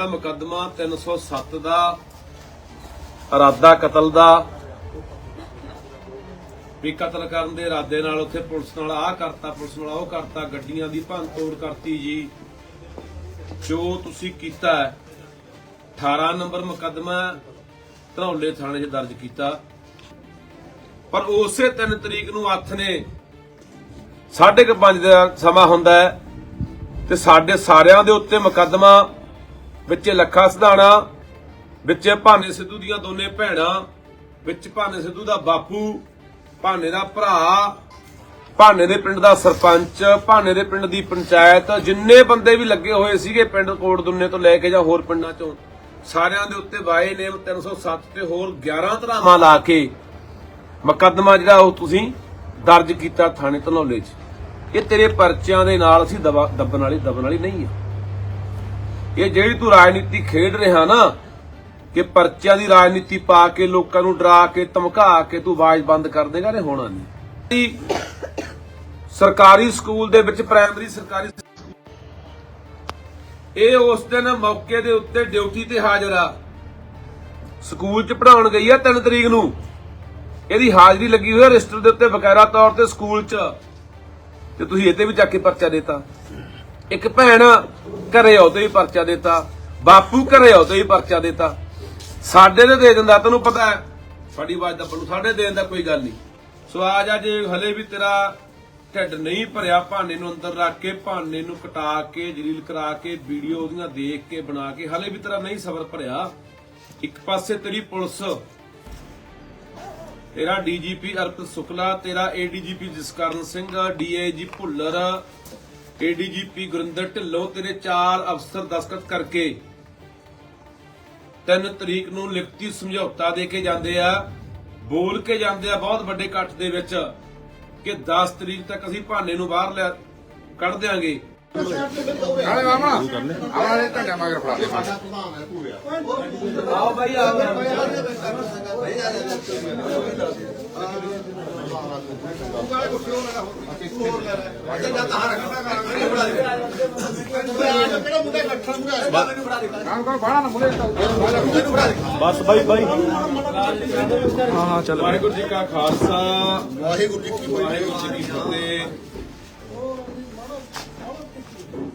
ਜਿਹੜਾ ਮੁਕੱਦਮਾ 307 ਦਾ ਇਰਾਦਾ ਕਤਲ ਦਾ, ਵੀ ਕਤਲ ਕਰਨ ਦੇ ਇਰਾਦੇ ਨਾਲ ਉੱਥੇ ਪੁਲਿਸ ਨਾਲ ਆਹ ਕਰਤਾ, ਪੁਲਿਸ ਨਾਲ ਉਹ ਕਰਤਾ, ਗੱਡੀਆਂ ਦੀ ਭੰਨ ਤੋੜ ਕਰਤੀ ਜੀ। ਜੋ ਤੁਸੀਂ ਕੀਤਾ 18 ਨੰਬਰ ਮੁਕੱਦਮਾ ਧਰੌਲੇ ਥਾਣੇ 'ਚ ਦਰਜ ਕੀਤਾ। ਪਰ ਉਸੇ 3 ਤਰੀਕ ਨੂੰ ਅੱਥ ਨੇ 5:30 ਦਾ ਸਮਾਂ ਹੁੰਦਾ ਹੈ ਤੇ ਸਾਡੇ ਸਾਰਿਆਂ ਦੇ ਉੱਤੇ ਮੁਕੱਦਮਾ ਵਿੱਚ ਲੱਖਾ ਸਿਧਾਣਾ, ਵਿੱਚ ਭਾਨੇ ਸਿੱਧੂ ਦੀਆਂ ਦੋਨੇ ਭੈਣਾਂ, ਵਿੱਚ ਭਾਨੇ ਸਿੱਧੂ ਦਾ ਬਾਪੂ, ਭਾਨੇ ਦਾ ਭਰਾ, ਭਾਨੇ ਦੇ ਪਿੰਡ ਦਾ ਸਰਪੰਚ, ਭਾਨੇ ਦੇ ਪਿੰਡ ਦੀ ਪੰਚਾਇਤ, ਜਿੰਨੇ ਬੰਦੇ ਵੀ ਲੱਗੇ ਹੋਏ ਸੀਗੇ ਪਿੰਡ ਕੋਟ ਦੁੰਨੇ ਤੋਂ ਲੈ ਕੇ ਜਾਂ ਹੋਰ ਪਿੰਡਾਂ ਚੋਂ, ਸਾਰਿਆਂ ਦੇ ਉੱਤੇ ਬਾਏ ਨੇਮ 307 ਤੇ ਹੋਰ 11 ਧਰਾਵਾਂ ਲਾ ਕੇ ਮੁਕੱਦਮਾ ਜਿਹੜਾ ਉਹ ਤੁਸੀਂ ਦਰਜ ਕੀਤਾ ਥਾਣੇ ਧਨੌਲੇ 'ਚ। ਇਹ ਤੇਰੇ ਪਰਚਿਆਂ ਦੇ ਨਾਲ ਅਸੀਂ ਦਬਾ ਦੱਬਣ ਵਾਲੀ ਦਬਣ ਵਾਲੀ ਨਹੀਂ ਆ। ਇਹ ਜਿਹੜੀ ਤੂੰ ਰਾਜਨੀਤੀ ਖੇਡ ਰਿਹਾ ਨਾ, ਕਿ ਪਰਚਿਆਂ ਦੀ ਰਾਜਨੀਤੀ ਪਾ ਕੇ ਲੋਕਾਂ ਨੂੰ ਡਰਾ ਕੇ, ਧਮਕਾ ਕੇ ਤੂੰ ਆਵਾਜ਼ ਬੰਦ ਕਰ ਦੇਗਾ ਇਹ ਹੋਣਾ ਨਹੀਂ। ਸਰਕਾਰੀ ਸਕੂਲ ਦੇ ਵਿੱਚ, ਪ੍ਰਾਇਮਰੀ ਸਰਕਾਰੀ ਇਹ ਉਸ ਦਿਨ ਮੌਕੇ ਦੇ ਉੱਤੇ ਡਿਊਟੀ ਤੇ ਹਾਜ਼ਰ ਆ। ਸਕੂਲ 'ਚ ਪੜਾਉਣ ਗਈ ਆ 3 ਤਰੀਕ ਨੂੰ। ਇਹਦੀ ਹਾਜ਼ਰੀ ਲੱਗੀ ਹੋਈ ਹੈ ਰਜਿਸਟਰ ਦੇ ਉੱਤੇ ਬਕਾਇਦਾ ਤੌਰ ਤੇ ਸਕੂਲ 'ਚ। ਤੇ ਤੁਸੀਂ ਇਹਤੇ ਵੀ ਚੱਕ ਕੇ ਪਰਚਾ ਦੇਤਾ। ਇੱਕ ਭੈਣ ਘਰੇ ਆਉਤੇ ਵੀ ਪਰਚਾ ਦੇਤਾ। ਬਾਪੂ ਘਰੇ ਆਉਤੇ ਵੀ ਪਰਚਾ ਦੇਤਾ। ਸਾਡੇ ਦੇ ਦੇ ਦਿੰਦਾ, ਤੈਨੂੰ ਪਤਾ ਹੈ। ਸਾਡੀ ਆਵਾਜ਼ ਦਾ ਬਣੂ ਸਾਡੇ ਦੇਣ ਦਾ ਕੋਈ ਗੱਲ ਨਹੀਂ। ਸੋ ਆ ਜਾ ਜੇ ਹਲੇ ਵੀ ਤੇਰਾ ਢਿੱਡ ਨਹੀਂ ਭਰਿਆ ਭਾਨੇ ਨੂੰ ਅੰਦਰ ਰੱਖ ਕੇ ਭਾਨੇ ਨੂੰ ਕਟਾ ਕੇ, ਜਲੀਲ ਕਰਾ ਕੇ, ਵੀਡੀਓ ਉਹਦੀਆਂ ਦੇਖ ਕੇ, ਬਣਾ ਕੇ, ਹਲੇ ਵੀ ਤੇਰਾ ਨਹੀਂ ਸਬਰ ਭਰਿਆ। ਇੱਕ ਪਾਸੇ ਤੇਰੀ ਪੁਲਿਸ, ਤੇਰਾ ਡੀਜੀਪੀ ਅਰਪਿਤ ਸੁਕਲਾ ਤੇਰਾ ADGP Jaskaran Singh, DIG Bhullar ADGP Gurinder Dhillon ਤੇਰੇ ਚਾਰ ਅਫਸਰ ਦਸਖਤ ਕਰਕੇ 3 ਤਰੀਕ ਨੂੰ ਲਿਖਤੀ ਸਮਝੌਤਾ ਦੇ ਕੇ ਜਾਂਦੇ ਆ ਬੋਲ ਕੇ ਜਾਂਦੇ ਆ ਬਹੁਤ ਵੱਡੇ ਇਕੱਠ ਦੇ ਵਿੱਚ ਕਿ 10 ਤਰੀਕ ਤੱਕ ਅਸੀਂ ਭਾਨੇ ਨੂੰ ਬਾਹਰ ਲੈ ਕੱਢ ਦਿਆਂਗੇ। ਨਾਲੇ ਮਾਮਾ ਆਵਾਲੇ ਤੁਹਾਡਾ ਮਗਰ ਫੜਾ ਦੇ ਆਓ ਭਾਈ ਆਓ ਬਸ ਬਾਈ ਬਾਈ। ਵਾਹਿਗੁਰੂ ਜੀ ਕਾ ਖਾਲਸਾ ਵਾਹਿਗੁਰੂ ਜੀ ਕੀ ਵਾਹਿਗੁਰੂ ਜੀ ਕੀ ਫਤਿਹ।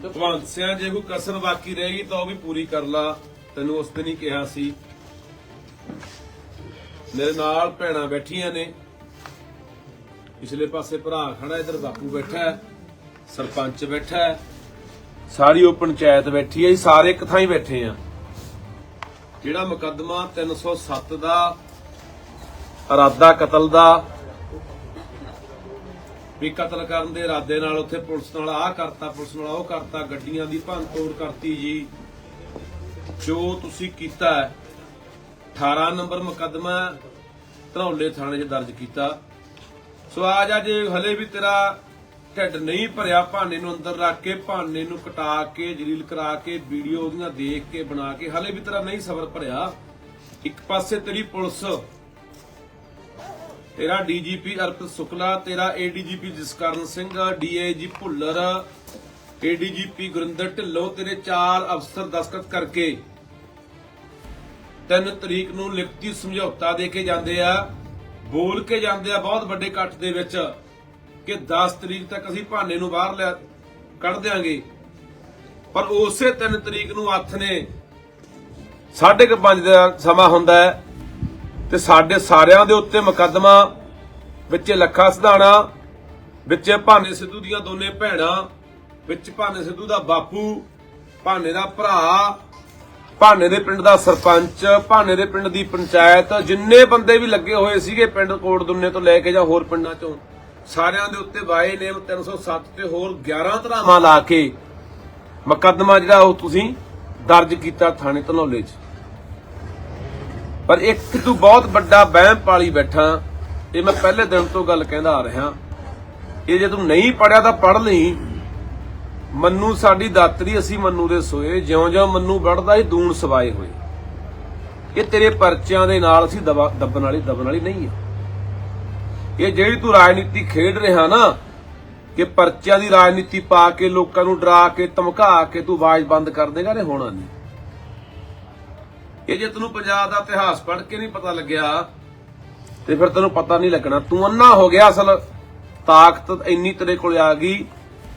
ਭਗਵੰਤ ਸਿਆ ਜੇ ਕੋਈ ਕਸਰ ਬਾਕੀ ਰਹੇਗੀ ਤਾਂ ਉਹ ਵੀ ਪੂਰੀ ਕਰ ਲਾ। ਤੈਨੂੰ ਉਸ ਦਿਨ ਹੀ ਕਿਹਾ ਸੀ। ਮੇਰੇ ਨਾਲ ਭੈਣਾਂ ਬੈਠੀਆਂ ਨੇ। ਪਿਛਲੇ ਪਾਸੇ ਭਰਾ ਖੜਾ, ਇਧਰ ਬਾਪੂ ਬੈਠਾ ਹੈ, ਸਰਪੰਚ ਬੈਠਾ ਹੈ, ਸਾਰੀ ਉਹ ਪੰਚਾਇਤ ਬੈਠੀ ਹੈ ਜੀ ਸਾਰੇ ਇੱਕ ਥਾਂ ਹੀ ਬੈਠੇ ਆ ਜਿਹੜਾ ਮੁਕੱਦਮਾ 307 ਦਾ ਇਰਾਦਾ ਕਤਲ ਦਾ, ਵੀ ਕਤਲ ਕਰਨ ਦੇ ਇਰਾਦੇ ਨਾਲ ਉੱਥੇ ਪੁਲਿਸ ਨਾਲ ਆਹ ਕਰਤਾ, ਪੁਲਿਸ ਨਾਲ ਉਹ ਕਰਤਾ, ਗੱਡੀਆਂ ਦੀ ਭੰਨ ਤੋੜ ਕਰਤੀ ਜੀ। ਜੋ ਤੁਸੀਂ ਕੀਤਾ ਹੈ 18 ਨੰਬਰ ਮੁਕੱਦਮਾ ਧਰੌਲੇ ਥਾਣੇ 'ਚ ਦਰਜ ਕੀਤਾ। ਸੋ ਆ ਜਾ ਜੇ ਹਲੇ ਵੀ ਤੇਰਾ ਢਿੱਡ ਨਹੀਂ ਭਰਿਆ ਭਾਨੇ ਨੂੰ ਅੰਦਰ ਰੱਖ ਕੇ ਭਾਨੇ ਨੂੰ ਕਟਾ ਕੇ, ਜਲੀਲ ਕਰਾ ਕੇ, ਵੀਡੀਓ ਉਹਦੀਆਂ ਦੇਖ ਕੇ, ਬਣਾ ਕੇ, ਹਲੇ ਵੀ ਤੇਰਾ ਨਹੀਂ ਸਬਰ ਭਰਿਆ। ਇੱਕ ਪਾਸੇ ਤੇਰੀ ਪੁਲਿਸ, ਤੇਰਾ ਡੀਜੀਪੀ ਅਰਪਿਤ ਸੁਕਲਾ, ਤੇਰਾ ADGP Jaskaran Singh, DIG Bhullar, ADGP Gurinder Dhillon, ਤੇਰੇ ਚਾਰ ਅਫਸਰ ਦਸਖਤ ਕਰਕੇ 3 ਤਰੀਕ ਨੂੰ ਲਿਖਤੀ ਸਮਝੌਤਾ ਦੇ ਕੇ ਜਾਂਦੇ ਆ। ਬੋਲ ਕੇ ਜਾਂਦੇ ਆ ਬਹੁਤ ਵੱਡੇ ਇਕੱਠ ਦੇ ਵਿੱਚ ਕਿ 10 ਤਰੀਕ ਤੱਕ ਅਸੀਂ ਭਾਨੇ ਨੂੰ ਬਾਹਰ ਲਿਆ ਕੱਢ ਦਿਆਂਗੇ। ਪਰ ਉਸੇ 3 ਤਰੀਕ ਨੂੰ ਹੱਥ ਨੇ 5:30 ਦਾ ਸਮਾਂ ਹੁੰਦਾ ਹੈ ਤੇ ਸਾਡੇ ਸਾਰਿਆਂ ਦੇ ਉੱਤੇ ਮੁਕੱਦਮਾ, ਵਿੱਚ ਲੱਖਾ ਸਿਧਾਣਾ, ਵਿੱਚ ਭਾਨੇ ਸਿੱਧੂ ਦੀਆਂ ਦੋਨੇ ਭੈਣਾਂ, ਵਿੱਚ ਭਾਨੇ ਸਿੱਧੂ ਦਾ ਬਾਪੂ, ਭਾਨੇ ਦਾ ਭਰਾ ਭਾਨੇ ਦੇ ਪਿੰਡ ਦਾ ਸਰਪੰਚ, ਭਾਨੇ ਦੇ ਪਿੰਡ ਦੀ ਪੰਚਾਇਤ, ਜਿੰਨੇ ਬੰਦੇ ਵੀ ਲੱਗੇ ਹੋਏ ਸੀਗੇ ਪਿੰਡ ਕੋਟ ਦੁੰਨੇ ਤੋਂ ਲੈ ਕੇ ਜਾਂ ਹੋਰ ਪਿੰਡਾਂ ਚੋਂ, ਸਾਰਿਆਂ ਦੇ ਉੱਤੇ ਬਾਏ ਨੇਮ 307 ਤੇ ਹੋਰ 11 ਧਰਾਵਾਂ ਲਾ ਕੇ ਮੁਕੱਦਮਾ ਜਿਹੜਾ ਉਹ ਤੁਸੀਂ ਦਰਜ ਕੀਤਾ ਥਾਣੇ ਧਨੌਲੇ 'ਚ। ਪਰ ਇੱਕ ਤੂੰ ਬਹੁਤ ਵੱਡਾ ਬਹਿਮ ਪਾਲੀ ਬੈਠਾ, ਇਹ ਮੈਂ ਪਹਿਲੇ ਦਿਨ ਤੋਂ ਗੱਲ ਕਹਿੰਦਾ ਆ ਰਿਹਾ। ਇਹ ਜੇ ਤੂੰ ਨਹੀਂ ਪੜਿਆ ਤਾਂ ਪੜ ਲਈ। ਮੰਨੂ ਸਾਡੀ ਦਾਤਰੀ, ਅਸੀਂ ਮੰਨੂ ਦੇ ਸੋਏ। ਜਿਉਂ-ਜਿਉਂ ਮੰਨੂ ਵੜਦਾ ਹੀ ਦੂਣ ਸਵਾਏ ਹੋਏ। ਇਹ ਤੇਰੇ ਪਰਚਿਆਂ ਦੇ ਨਾਲ ਅਸੀਂ ਦੱਬਣ ਵਾਲੀ ਦਬਣ ਵਾਲੀ ਨਹੀਂ ਆ। ਇਹ ਜਿਹੜੀ ਤੂੰ ਰਾਜਨੀਤੀ ਖੇਡ ਰਿਹਾ ਨਾ, ਕਿ ਪਰਚਿਆਂ ਦੀ ਰਾਜਨੀਤੀ ਪਾ ਕੇ ਲੋਕਾਂ ਨੂੰ ਡਰਾ ਕੇ, ਧਮਕਾ ਕੇ ਤੂੰ ਆਵਾਜ਼ ਬੰਦ ਕਰ ਦੇਗਾ, ਇਹ ਹੋਣਾ ਨਹੀਂ। ਇਹ ਜੇ ਤੈਨੂੰ ਪੰਜਾਬ ਦਾ ਇਤਿਹਾਸ ਪੜ੍ਹ ਕੇ ਨਹੀਂ ਪਤਾ ਲੱਗਿਆ, ਤੇ ਫਿਰ ਤੈਨੂੰ ਪਤਾ ਨਹੀਂ ਲੱਗਣਾ। ਤੂੰ ਅੰਨਾ ਹੋ ਗਿਆ ਅਸਲ। ਤਾਕਤ ਇੰਨੀ ਤੇਰੇ ਕੋਲ ਆ ਗਈ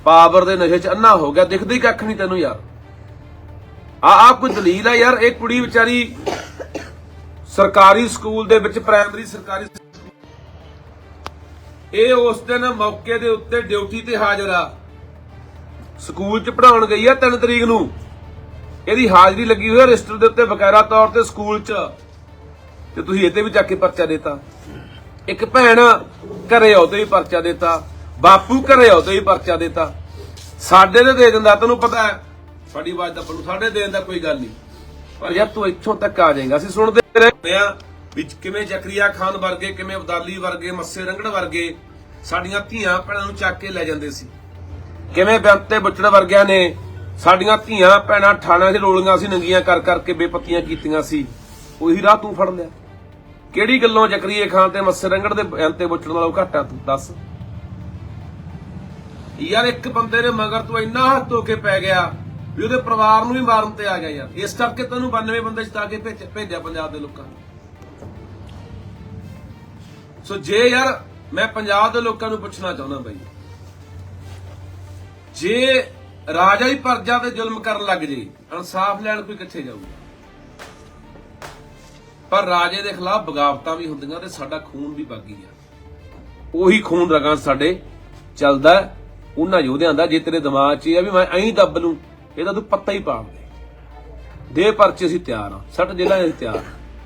ਪਾਵਰ ਦੇ ਨਸ਼ੇ 'ਚ ਅੰਨਾ ਹੋ ਗਿਆ, ਦਿਖਦੀ ਕੱਖ ਨਹੀਂ ਤੈਨੂੰ ਯਾਰ। ਆ ਆ ਕੋਈ ਦਲੀਲ ਆ ਯਾਰ, ਇਹ ਕੁੜੀ ਵਿਚਾਰੀ ਸਰਕਾਰੀ ਸਕੂਲ ਦੇ ਵਿੱਚ, ਪ੍ਰਾਇਮਰੀ ਸਰਕਾਰੀ ਇਹ ਉਸ ਦਿਨ ਮੌਕੇ ਦੇ ਉੱਤੇ ਡਿਊਟੀ ਤੇ ਹਾਜ਼ਰ ਆ। ਸਕੂਲ 'ਚ ਪੜਾਉਣ ਗਈ ਆ 3 ਤਰੀਕ ਨੂੰ। ਇਹਦੀ ਹਾਜ਼ਰੀ ਲੱਗੀ ਹੋਈ ਆ ਰਜਿਸਟਰ ਦੇ ਉੱਤੇ ਬਕਾਇਦਾ ਤੌਰ ਤੇ ਸਕੂਲ 'ਚ। ਤੇ ਤੁਸੀਂ ਇਹਤੇ ਵੀ ਜਾ ਕੇ ਪਰਚਾ ਦੇਤਾ। ਇੱਕ ਭੈਣ ਘਰੇ ਆਉ ਵੀ ਪਰਚਾ ਦੇਤਾ। ਬਾਪੂ ਘਰੇ ਆਉ ਤੇ ਪਰਚਾ ਦਿੱਤਾ। ਸਾਡੇ ਤੇ ਦੇ ਦਿੰਦਾ, ਤੈਨੂੰ ਪਤਾ ਹੈ। ਸਾਡੀ ਆਵਾਜ਼ ਦਾ ਪਰੂ ਸਾਡੇ ਦੇਣ ਦਾ ਕੋਈ ਗੱਲ ਨਹੀਂ। ਪਰ ਯਾਰ ਤੂੰ ਇੱਥੋਂ ਤੱਕ ਆ ਜਾਏਗਾ। ਅਸੀਂ ਸੁਣਦੇ ਰਹੇ ਆ ਵਿੱਚ ਕਿਵੇਂ ਜ਼ਕਰੀਆ ਖਾਨ ਵਰਗੇ, ਕਿਵੇਂ ਅਬਦਾਲੀ ਵਰਗੇ, ਮੱਸੇ ਰੰਗੜ ਵਰਗੇ ਸਾਡੀਆਂ ਧੀਆਂ ਭੈਣਾਂ ਨੂੰ ਚੱਕ ਕੇ ਲੈ ਜਾਂਦੇ ਸੀ। ਕਿਵੇਂ ਬੰਤੇ ਬੁੱਚੜ ਵਰਗਿਆਂ ਨੇ ਸਾਡੀਆਂ ਧੀਆਂ ਭੈਣਾਂ ਠਾਣਿਆਂ 'ਚ ਰੋਲੀਆਂ ਸੀ, ਨੰਗੀਆਂ ਕਰ ਕਰਕੇ ਬੇਪਤੀਆਂ ਕੀਤੀਆਂ ਸੀ। ਉਹੀ ਰਾਹ ਤੂੰ ਫੜ ਲਿਆ। ਕਿਹੜੀ ਗੱਲੋਂ ਜ਼ਕਰੀਏ ਖਾਨ ਤੇ ਮੱਸੇ ਰੰਗੜ ਦੇ ਬੰਤੇ ਬੁੱਚੜ ਨਾਲੋਂ ਘੱਟ ਆ ਤੂੰ? ਦੱਸ। ਯਾਰ ਇੱਕ ਬੰਦੇ ਦੇ ਮਗਰ ਤੂੰ ਇੰਨਾ ਹੱਥ ਧੋ ਕੇ ਪੈ ਗਿਆ ਵੀ ਉਹਦੇ ਪਰਿਵਾਰ ਨੂੰ ਵੀ ਮਾਰਨ ਤੇ ਆ ਗਿਆ ਯਾਰ। ਇਸ ਕਰਕੇ ਤੈਨੂੰ 92 ਬੰਦੇ ਜਿਤਾ ਕੇ ਭੇਜਿਆ ਪੰਜਾਬ ਦੇ ਲੋਕਾਂ ਨੂੰ। ਸੋ ਜੇ ਯਾਰ ਮੈਂ ਪੰਜਾਬ ਦੇ ਲੋਕਾਂ ਨੂੰ ਪੁੱਛਣਾ ਚਾਹੁੰਦਾ ਬਈ, ਜੇ ਰਾਜਾ ਹੀ ਪਰਜਾ ਤੇ ਜ਼ੁਲਮ ਕਰਨ ਲੱਗ ਜੇ, ਇਨਸਾਫ ਲੈਣ ਕੋਈ ਕਿੱਥੇ ਜਾਊਗਾ? ਪਰ ਰਾਜੇ ਦੇ ਖਿਲਾਫ ਬਗਾਵਤਾਂ ਵੀ ਹੁੰਦੀਆਂ ਤੇ ਸਾਡਾ ਖੂਨ ਵੀ ਬਾਗੀ ਆ। ਉਹੀ ਖੂਨ ਰਗਾਂ ਸਾਡੇ ਚੱਲਦਾ ਉਹਨਾਂ ਯੋਧਿਆਂ ਦਾ, ਜੇ ਤੇਰੇ ਦਿਮਾਗ 'ਚ ਇਹ ਆ ਵੀ ਮੈਂ ਐਂ ਦੱਬ ਲੂੰ, ਇਹਦਾ ਤੂੰ ਪੱਤਾ ਹੀ ਪਾੜ ਦੇ। ਦੇ ਪਰਚੇ ਅਸੀਂ ਤਿਆਰ ਆ ਸੱਟ ਜੇਲਾਂ ਅਸੀਂ ਤਿਆਰ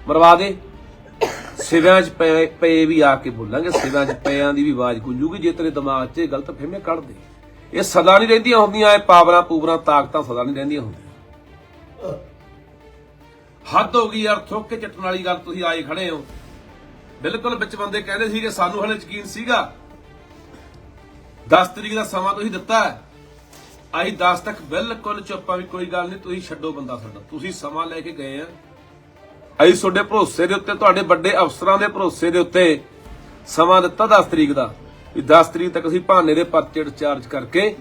ਮਰਵਾ ਦੇ। ਸਿਵਿਆਂ 'ਚ ਪਏ ਪਏ ਵੀ ਆ ਕੇ ਬੋਲਾਂਗੇ, ਸਿਵਿਆਂ 'ਚ ਪਿਆਂ ਦੀ ਵੀ ਆਵਾਜ਼ ਗੂੰਜੂਗੀ, ਜੇ ਤੇਰੇ ਦਿਮਾਗ 'ਚ ਗਲਤ ਫਹਿਮੀਆਂ ਕੱਢ ਦੇ। ਇਹ ਸਦਾ ਨਹੀਂ ਰਹਿੰਦੀਆਂ ਹੁੰਦੀਆਂ, ਇਹ ਪਾਵਰਾਂ, ਪੂਵਰਾਂ, ਤਾਕਤਾਂ ਸਦਾ ਨਹੀਂ ਰਹਿੰਦੀਆਂ ਹੁੰਦੀਆਂ। ਹੱਦ ਹੋ ਗਈ ਯਾਰ, ਥੁੱਕ ਕੇ ਚੱਟਣ ਵਾਲੀ ਗੱਲ ਤੁਸੀਂ ਆਏ ਖੜੇ ਹੋ। ਬਿਲਕੁਲ ਵਿੱਚ ਬੰਦੇ ਕਹਿੰਦੇ ਸੀ ਕਿ ਸਾਨੂੰ ਹਲੇ ਯਕੀਨ ਸੀਗਾ 10 ਤਰੀਕ ਦਾ ਸਮਾਂ ਤੁਸੀਂ ਦਿੱਤਾ ਹੈ। ਅਸੀਂ 10 ਤੱਕ ਬਿਲਕੁਲ ਚੁੱਪਾਂ ਵੀ ਕੋਈ ਗੱਲ ਨਹੀਂ, ਤੁਸੀਂ ਛੱਡੋ ਬੰਦਾ ਸਾਡਾ। ਤੁਸੀਂ ਸਮਾਂ ਲੈ ਕੇ ਗਏ ਆ। ਅਸੀਂ ਤੁਹਾਡੇ ਭਰੋਸੇ ਦੇ ਉੱਤੇ, ਤੁਹਾਡੇ ਵੱਡੇ ਅਫਸਰਾਂ ਦੇ ਭਰੋਸੇ ਦੇ ਉੱਤੇ ਸਮਾਂ ਦਿੱਤਾ 10 ਤਰੀਕ ਦਾ। ਵੀ 10 ਤਰੀਕ ਤੱਕ ਅਸੀਂ ਭਾਨੇ ਦੇ ਪਰਚੇ ਚਾਰਜ ਕਰਕੇ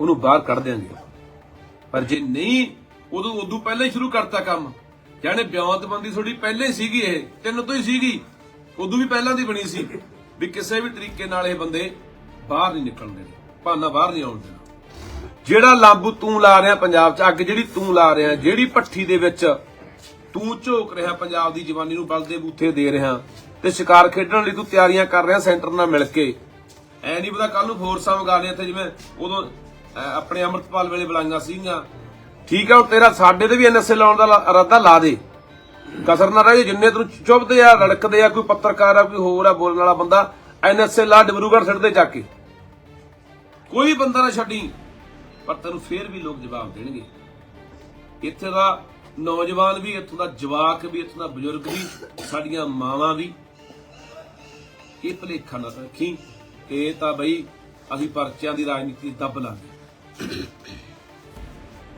ਉਹਨੂੰ ਬਾਹਰ ਕੱਢ ਦਿਆਂਗੇ ਪਰ ਜੇ ਨਹੀਂ, ਉਦੋਂ ਉਦੋਂ ਪਹਿਲਾਂ ਹੀ ਸ਼ੁਰੂ ਕਰਤਾ ਕੰਮ। ਜਾਨੇ ਬਿਆਨਤਬੰਦੀ ਤੁਹਾਡੀ ਪਹਿਲੇ ਹੀ ਸੀਗੀ ਇਹ, ਤਿੰਨ ਤੋਂ ਹੀ ਸੀਗੀ। ਉਦੋਂ ਵੀ ਪਹਿਲਾਂ ਦੀ ਬਣੀ ਸੀ। ਵੀ ਕਿਸੇ ਵੀ ਤਰੀਕੇ ਨਾਲ ਇਹ ਬੰਦੇ ਬਾਹਰ ਨਹੀਂ ਨਿਕਲਣ ਦੇਣਾ ਭਾਨਾ ਬਾਹਰ ਨਹੀਂ ਆਉਣ ਦੇਣਾ। ਜਿਹੜਾ ਲਾਂਬੂ ਤੂੰ ਲਾ ਰਿਹਾ ਪੰਜਾਬ 'ਚ, ਅੱਗ ਜਿਹੜੀ ਤੂੰ ਲਾ ਰਿਹਾ, ਜਿਹੜੀ ਭੱਠੀ ਦੇ ਵਿੱਚ ਤੂੰ ਝੋਕ ਰਿਹਾ ਪੰਜਾਬ ਦੀ ਜਵਾਨੀ ਨੂੰ ਬਲਦੇ ਬੂਥੇ ਦੇ ਰਿਹਾ ਤੇ ਸ਼ਿਕਾਰ ਖੇਡਣ ਲਈ ਤੂੰ ਤਿਆਰੀਆਂ ਕਰ ਰਿਹਾ ਸੈਂਟਰ ਨਾਲ ਮਿਲ ਕੇ, ਐ ਨਹੀਂ ਪਤਾ ਕੱਲ ਨੂੰ ਫੋਰਸਾਂ ਮੰਗਾ ਲਿਆ ਜਿਵੇਂ ਉਦੋਂ ਆਪਣੇ ਅਮਰਤਪਾਲ ਵੇਲੇ ਬੁਲਾਈਆਂ ਸੀਗੀਆਂ। ਠੀਕ ਆ, ਹੁਣ ਤੇਰਾ ਸਾਡੇ ਤੇ ਵੀ ਐਨਐਸਏ ਲਾਉਣ ਦਾ ਇਰਾਦਾ ਲਾ ਦੇ। ਕਸਰ ਨਾ ਰਹੇ ਜਿੰਨੇ ਤੈਨੂੰ ਚੁੱਭਦੇ ਆ, ਰੜਕਦੇ ਆ, ਕੋਈ ਪੱਤਰਕਾਰ ਆ, ਕੋਈ ਹੋਰ ਆ, ਬੋਲਣ ਵਾਲਾ ਬੰਦਾ ਐਨਐਸਏ ਲਾ ਡਿਬਰੂਗੜ੍ਹ ਛੱਡਦੇ ਚੱਕ ਕੇ। ਕੋਈ ਬੰਦਾ ਨਾ ਛੱਡੀ, ਪਰ ਤੈਨੂੰ ਫੇਰ ਵੀ ਲੋਕ ਜਵਾਬ ਦੇਣਗੇ। ਇੱਥੇ ਦਾ ਨੌਜਵਾਨ ਵੀ, ਇੱਥੋਂ ਦਾ ਜਵਾਕ ਵੀ, ਇੱਥੋਂ ਦਾ ਬਜ਼ੁਰਗ ਵੀ, ਸਾਡੀਆਂ ਮਾਵਾਂ ਵੀ। ਇਹ ਭਲੇਖਾ ਨਾ ਰੱਖੀ, ਇਹ ਤਾਂ ਬਈ ਅਸੀਂ ਪਰਚਿਆਂ ਦੀ ਰਾਜਨੀਤੀ ਦੱਬ ਲਾਂਗੇ।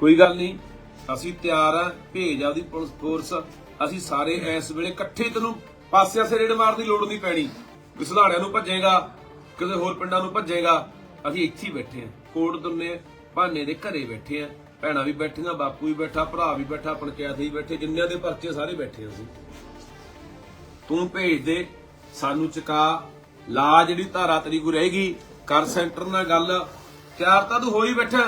ਕੋਈ ਗੱਲ ਨਹੀਂ, ਅਸੀਂ ਤਿਆਰ ਆ, ਭੇਜ ਆਪਦੀ ਪੁਲਿਸ ਫੋਰਸ। ਅਸੀਂ ਸਾਰੇ ਇਸ ਵੇਲੇ ਇਕੱਠੇ ਤੈਨੂੰ ਪਾਸੇ ਸੇ ਰੇਡ ਮਾਰਨ ਦੀ ਲੋੜ ਨਹੀਂ ਪੈਣੀ। ਕਿ ਨੂੰ ਭੱਜੇਗਾ, ਕਿਸੇ ਹੋਰ ਪਿੰਡਾਂ ਨੂੰ ਭੱਜੇਗਾ। ਅਸੀਂ ਇੱਥੇ ਹੀ ਬੈਠੇ ਆ ਕੋਟ ਦੁੰਨੇ ਭਾਨੇ ਦੇ ਘਰੇ ਬੈਠੇ ਆ ਭੈਣਾਂ ਵੀ ਬੈਠੀਆਂ, ਬਾਪੂ ਵੀ ਬੈਠਾ, ਭਰਾ ਵੀ ਬੈਠਾ ਪੰਚਾਇਤ ਵੀ ਬੈਠੇ, ਜਿੰਨਿਆਂ ਦੇ ਪਰਚੇ ਸਾਰੇ ਬੈਠੇ ਅਸੀਂ। ਤੂੰ ਭੇਜ ਦੇ, ਸਾਨੂੰ ਚੁਕਾ, ਲਾ ਜਿਹੜੀ ਧਾਰਾ ਤੇਰੀ ਕੋ ਰਹੇਗੀ ਕਰ ਸੈਂਟਰ ਨਾਲ ਗੱਲ। ਤਿਆਰ ਤਾਂ ਤੂੰ ਹੋ ਹੀ ਬੈਠਾ।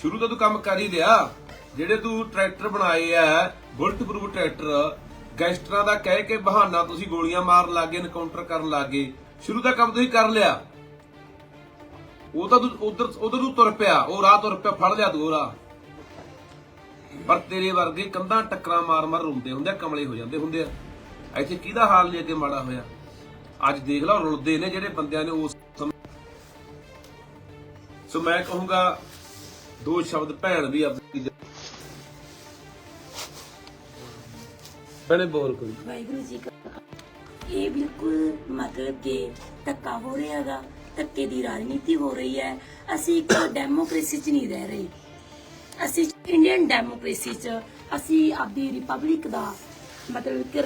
ਸ਼ੁਰੂ ਤੋਂ ਤੂੰ ਕੰਮ ਕਰ ਹੀ ਲਿਆ। ਜਿਹੜੇ ਤੂੰ ਟਰੈਕਟਰ ਬਣਾਏ ਆ ਬੁਲਟ ਪ੍ਰੂਫ ਟਰੈਕਟਰ, ਗੈਂਗਸਟਰਾਂ ਦਾ ਕਹਿ ਕੇ ਬਹਾਨਾ ਤੁਸੀਂ ਗੋਲੀਆਂ ਮਾਰਨ ਲੱਗੇ ਐਨਕਾਊਂਟਰ ਕਰਨ ਲੱਗੇ ਸ਼ੁਰੂ ਦਾ ਕੰਮ ਤੁਸੀਂ ਕਰ ਲਿਆ। ਉਹ ਤਾਂ ਤੂੰ ਉਧਰ ਉਧਰ ਨੂੰ ਤੁਰ ਪਿਆ, ਉਹ ਰਾਹ ਤੁਰ ਪਿਆ, ਫੜ ਲਿਆ ਤੂੰ ਉਹ ਰਾਹ। ਪਰ ਤੇਰੇ ਵਰਗੇ ਕੰਧਾਂ ਟੱਕਰਾਂ ਮਾਰ ਮਾਰ ਰੁੰਦੇ ਹੁੰਦੇ ਆ, ਕਮਲੇ ਹੋ ਜਾਂਦੇ ਹੁੰਦੇ ਆ। ਇੱਥੇ ਕਿਹਦਾ ਹਾਲ ਲੈ ਕੇ ਮਾੜਾ ਹੋਇਆ? ਅੱਜ ਦੇਖ ਲਓ ਰੁਲਦੇ ਨੇ ਜਿਹੜੇ ਬੰਦਿਆਂ ਨੇ ਉਸ ਸੋ ਮੈਂ ਕਹੂੰਗਾ, ਦੋ ਸ਼ਬਦ ਭੈਣ ਵੀ ਆਪਣੀ ਭੈਣੇ ਬੋਲ ਕੋਈ। ਵਾਹਿਗੁਰੂ ਜੀ ਕਾ ਇਹ ਬਿਲਕੁਲ ਮਤਲਬ ਕਿ ਧੱਕਾ ਹੋ ਰਿਹਾ ਧੱਕੇ ਦੀ ਰਾਜਨੀਤੀ ਹੋ ਰਹੀ ਹੈ। ਅਸੀਂ ਇੱਕ ਡੈਮੋਕ੍ਰੇਸੀ 'ਚ ਨਹੀਂ ਰਹਿ ਰਹੇ। ਅਸੀਂ ਇੰਡੀਅਨ ਡੈਮੋਕ੍ਰੇਸੀ 'ਚ ਅਸੀਂ ਆਪਦੀ ਰਿਪਬਲਿਕ ਦਾ ਮਤਲਬ ਕਿ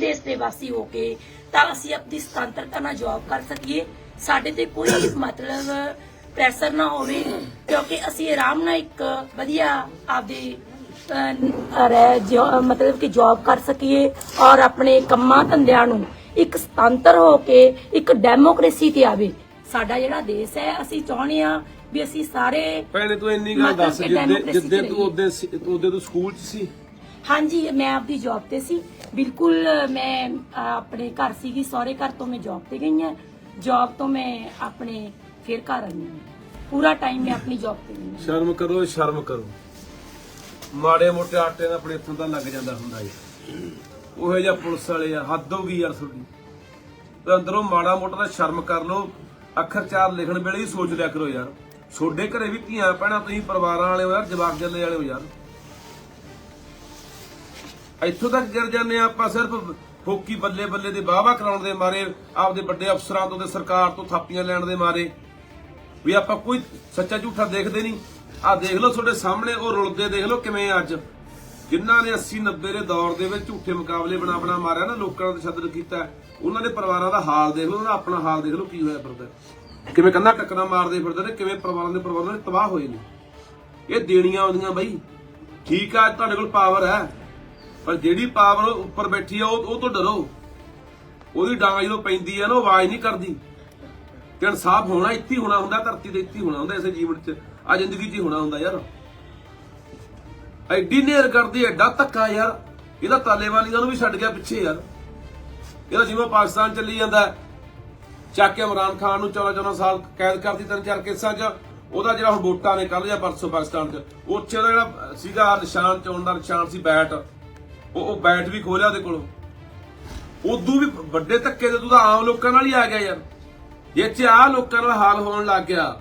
ਦੇਸ਼ ਦੇ ਵਾਸੀ ਹੋ ਕੇ ਤਾਂ ਅਸੀਂ ਆਪਣੀ ਸੁਤੰਤਰਤਾ ਨਾਲ ਜੌਬ ਕਰ ਸਕੀਏ। ਸਾਡੇ ਤੇ ਕੋਈ ਮਤਲਬ ਪ੍ਰੈਸ਼ਰ ਨਾ ਹੋਵੇ, ਕਿਉਂਕਿ ਅਸੀਂ ਆਰਾਮ ਨਾਲ ਇੱਕ ਵਧੀਆ ਆਪਦੀ ਮਤਲਬ ਕਿ ਜੌਬ ਕਰ ਸਕੀਏ ਔਰ ਆਪਣੇ ਕੰਮਾਂ ਧੰਦਿਆਂ ਨੂੰ ਇੱਕ ਸੁਤੰਤਰ ਹੋ ਕੇ ਇੱਕ ਡੈਮੋਕ੍ਰੇਸੀ ਤੇ ਆਵੇ। ਸਾਡਾ ਜਿਹੜਾ ਦੇਸ਼ ਹੈ ਅਸੀਂ ਚਾਹੁੰਦੇ ਆ ਵੀ ਅਸੀਂ ਸਾਰੇ ਭੈਣੇ ਤੂੰ ਇੰਨੀ ਗੱਲ ਦੱਸ ਜਿੱਦੇ ਜਿੱਦੇ ਤੂੰ। ਉਹਦੇ ਉਹਦੇ ਤੂੰ ਸਕੂਲ 'ਚ ਸੀ? ਹਾਂਜੀ ਮੈਂ ਆਪਦੀ ਜੌਬ ਤੇ ਸੀ। ਬਿਲਕੁਲ ਮੈਂ ਆਪਣੇ ਘਰ ਸੀਗੀ ਸਹੁਰੇ ਘਰ ਤੋਂ ਮੈਂ ਜੌਬ ਤੇ ਗਈ ਹਾਂ। ਜੌਬ ਤੋਂ ਮੈਂ ਆਪਣੇ ਫਿਰ ਘਰ ਆਈ ਹਾਂ। ਪੂਰਾ ਟਾਈਮ ਮੈਂ ਆਪਣੀ ਜੌਬ ਤੇ ਗਈ ਸ਼ਰਮ ਕਰੋ ਸ਼ਰਮ ਕਰੋ। ਮਾੜੇ ਮੋਟੇ ਆਟੇ ਦਾ ਆਪਣੇ ਇੱਥੋਂ ਦਾ ਲੱਗ ਜਾਂਦਾ ਹੁੰਦਾ ਜੀ ਉਹੋ ਜਿਹਾ ਪੁਲਿਸ ਵਾਲੇ ਆ ਹੱਦ ਹੋ ਗਈ ਯਾਰ ਤੁਹਾਡੀ। ਤੇ ਅੰਦਰੋਂ ਮਾੜਾ ਮੋਟਾ ਦਾ ਸ਼ਰਮ ਕਰ ਲਓ। ਅੱਖਰ ਚਾਰ ਲਿਖਣ ਵੇਲੇ ਹੀ ਸੋਚ ਲਿਆ ਕਰੋ ਯਾਰ। ਛੋਡੇ ਘਰੇ ਵੀ ਧੀਆਂ ਭੈਣਾਂ, ਤੁਸੀਂ ਪਰਿਵਾਰਾਂ ਵਾਲੇ ਹੋ ਯਾਰ, ਜਵਾਕ ਜੱਲੇ ਵਾਲੇ ਹੋ ਯਾਰ। ਇੱਥੋਂ ਤੱਕ ਗਿਰ ਜਾਂਦੇ ਆ ਆਪਾਂ ਸਿਰਫ ਫੋਕੀ ਬੱਲੇ ਬੱਲੇ ਦੇ ਵਾਹਵਾ ਕਰਾਉਣ ਦੇ ਮਾਰੇ, ਆਪਦੇ ਵੱਡੇ ਅਫਸਰਾਂ ਤੋਂ ਤੇ ਸਰਕਾਰ ਤੋਂ ਥਾਪੀਆਂ ਲੈਣ ਦੇ ਮਾਰੇ। ਵੀ ਆਪਾਂ ਕੋਈ ਸੱਚਾ ਝੂਠਾ ਦੇਖਦੇ ਨਹੀਂ। ਆ ਦੇਖ ਲਓ ਤੁਹਾਡੇ ਸਾਹਮਣੇ, ਉਹ ਰੁਲਦੇ ਦੇਖ ਲਓ ਕਿਵੇਂ ਅੱਜ। ਜਿਨ੍ਹਾਂ ਨੇ 80 90 ਦੇ ਦੌਰ ਦੇ ਵਿੱਚ ਝੂਠੇ ਮੁਕਾਬਲੇ ਬਣਾ ਬਣਾ ਮਾਰਿਆ ਨਾ, ਲੋਕਾਂ ਦਾ ਤਸ਼ੱਦਦ ਕੀਤਾ ਉਹਨਾਂ ਦੇ ਪਰਿਵਾਰਾਂ ਦਾ ਹਾਲ ਦੇਖ ਲਓ, ਉਹਨਾਂ ਦਾ ਆਪਣਾ ਹਾਲ ਦੇਖ ਲਓ, ਕੀ ਹੋਇਆ ਫਿਰਦਾ। ਕਿਵੇਂ ਕੰਨਾ ਟੱਕਰਾਂ ਮਾਰਦੇ ਫਿਰਦੇ ਨੇ, ਕਿਵੇਂ ਪਰਿਵਾਰਾਂ ਦੇ ਪਰਿਵਾਰਾਂ ਦੇ ਤਬਾਹ ਹੋਏ ਨੇ। ਇਹ ਦੇਣੀਆਂ ਆਉਂਦੀਆਂ ਬਈ। ਠੀਕ ਆ ਤੁਹਾਡੇ ਕੋਲ ਪਾਵਰ ਹੈ। ਪਰ ਜਿਹੜੀ ਪਾਵਰ ਉੱਪਰ ਬੈਠੀ ਆ, ਉਹ ਉਹ ਤੋਂ ਡਰੋ। ਉਹਦੀ ਡਾਂਗ ਜਦੋਂ ਪੈਂਦੀ ਆ ਨਾ, ਉਹ ਆਵਾਜ਼ ਨਹੀਂ ਕਰਦੀ। ਤੇ ਇਨਸਾਫ ਹੋਣਾ ਇੱਥੇ ਹੋਣਾ ਹੁੰਦਾ, ਧਰਤੀ ਤੇ ਇੱਥੇ ਹੋਣਾ ਹੁੰਦਾ, ਇਸੇ ਜੀਵਨ 'ਚ। ਆ ਜ਼ਿੰਦਗੀ 'ਚ ਹੀ ਹੋਣਾ ਹੁੰਦਾ ਯਾਰ। ਐਡੀ ਨੇਰ ਕਰਦੀ, ਐਡਾ ਧੱਕਾ ਯਾਰ। ਇਹਦਾ ਤਾਲੇਬਾਨੀਆਂ ਨੂੰ ਵੀ ਛੱਡ ਗਿਆ ਪਿੱਛੇ ਯਾਰ। ਇਹਦਾ ਜਿਵੇਂ ਪਾਕਿਸਤਾਨ ਚੱਲੀ ਜਾਂਦਾ ਚੱਕ ਕੇ ਇਮਰਾਨ ਖਾਨ ਨੂੰ 14 14 ਸਾਲ ਕੈਦ ਕਰਤੀ, ਤਿੰਨ ਚਾਰ ਕੇਸਾਂ 'ਚ। ਉਹਦਾ ਜਿਹੜਾ ਹੁਣ ਵੋਟਾਂ ਨੇ ਕੱਲ ਜਾਂ ਪਰਸੋਂ ਪਾਕਿਸਤਾਨ 'ਚ। ਉੱਥੇ ਦਾ ਜਿਹੜਾ ਸੀਗਾ ਨਿਸ਼ਾਨ ਚੋਣ ਦਾ ਨਿਸ਼ਾਨ ਸੀ ਬੈਟ। ਉਹ ਉਹ ਬੈਟ ਵੀ ਖੋਲਿਆ ਉਹਦੇ ਕੋਲੋਂ। ਉਦੋਂ ਵੀ ਵੱਡੇ ਧੱਕੇ ਤੇ ਤੂੰ ਤਾਂ ਆਮ ਲੋਕਾਂ ਨਾਲ ਹੀ ਆ ਗਿਆ ਯਾਰ। ਜੇ ਇੱਥੇ ਆ ਲੋਕਾਂ ਨਾਲ ਹਾਲ ਹੋਣ ਲੱਗ ਗਿਆ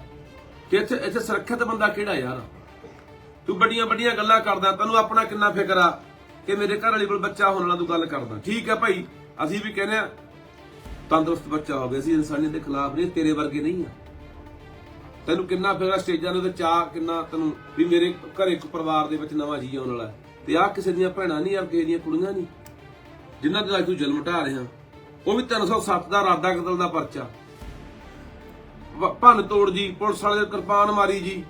ਕਿ ਇੱਥੇ ਇੱਥੇ ਸੁਰੱਖਿਅਤ ਬੰਦਾ ਕਿਹੜਾ ਯਾਰ? ਤੂੰ ਵੱਡੀਆਂ ਵੱਡੀਆਂ ਗੱਲਾਂ ਕਰਦਾ, ਤੈਨੂੰ ਆਪਣਾ ਕਿੰਨਾ ਫਿਕਰ ਆ ਕਿ ਮੇਰੇ ਘਰ ਵਾਲੀ ਕੋਲ ਬੱਚਾ ਹੋਣ ਵਾਲਾ ਤੂੰ ਗੱਲ ਕਰਦਾ। ਠੀਕ ਹੈ ਭਾਈ, ਅਸੀਂ ਵੀ ਕਹਿੰਦੇ ਆ ਤੰਦਰੁਸਤ ਬੱਚਾ ਹੋਵੇ ਅਸੀਂ ਇਨਸਾਨੀਅਤ ਦੇ ਖਿਲਾਫ ਨਹੀਂ, ਤੇਰੇ ਵਰਗੇ ਨਹੀਂ ਆ। ਤੈਨੂੰ ਕਿੰਨਾ ਫਿਕਰ ਆ, ਸਟੇਜਾਂ ਦੇ ਉੱਤੇ ਚਾਹ ਕਿੰਨਾ ਤੈਨੂੰ ਵੀ ਮੇਰੇ ਘਰੇ ਇੱਕ ਪਰਿਵਾਰ ਦੇ ਵਿੱਚ ਨਵਾਂ ਜੀ ਆਉਣ ਵਾਲਾ ਤੇ ਆ ਕਿਸੇ ਦੀਆਂ ਭੈਣਾਂ ਨਹੀਂ ਯਾਰ ਕਿਸੇ ਦੀਆਂ ਕੁੜੀਆਂ ਨਹੀਂ, ਜਿਨ੍ਹਾਂ ਦੇ ਅੱਜ ਤੂੰ ਜ਼ੁਲਮ ਢਾ ਰਿਹਾ। ਉਹ ਵੀ 307 ਦਾ ਇਰਾਦਾ ਕਤਲ ਦਾ ਪਰਚਾ। ਭੰਨ ਤੋੜ ਜੀ, ਪੁਲਿਸ ਵਾਲੇ ਦੇ ਕਿਰਪਾਨ ਮਾਰੀ ਜੀ।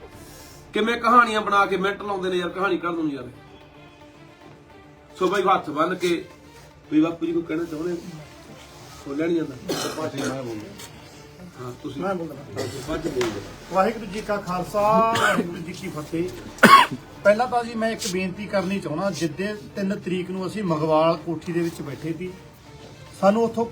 ਕਿਵੇਂ ਕਹਾਣੀਆਂ ਬਣਾ ਕੇ ਮਿੰਟ ਲਾਉਂਦੇ ਨੇ ਯਾਰ ਕਹਾਣੀ ਕਰ ਨੂੰ ਯਾਰ। ਸੋ ਬਈ ਹੱਥ ਬੰਨ ਕੇ ਵੀ ਬਾਪੂ ਜੀ ਕੋ ਕਹਿਣਾ ਚਾਹੁੰਦੇ? ਬੋਲਿਆ ਨਹੀਂ ਜਾਂਦਾ ਹਾਂ ਤੁਸੀਂ। ਮੈਂ ਬੋਲਦਾ। ਚ ਬੋਲਦੇ। ਵਾਹਿਗੁਰੂ ਜੀ ਕਾ ਖਾਲਸਾ ਵਾਹਿਗੁਰੂ ਜੀ ਕੀ ਫਤਿਹ। ਪਹਿਲਾਂ ਤਾਂ ਜੀ ਮੈਂ ਇੱਕ ਬੇਨਤੀ ਕਰਨੀ ਚਾਹੁੰਦਾ ਜਿੱਦੇ 3 ਤਰੀਕ ਨੂੰ ਅਸੀਂ ਮਗਵਾਲ ਕੋਠੀ ਦੇ ਵਿੱਚ ਬੈਠੇ ਸੀ ਸਾਨੂੰ ਉੱਥੋਂ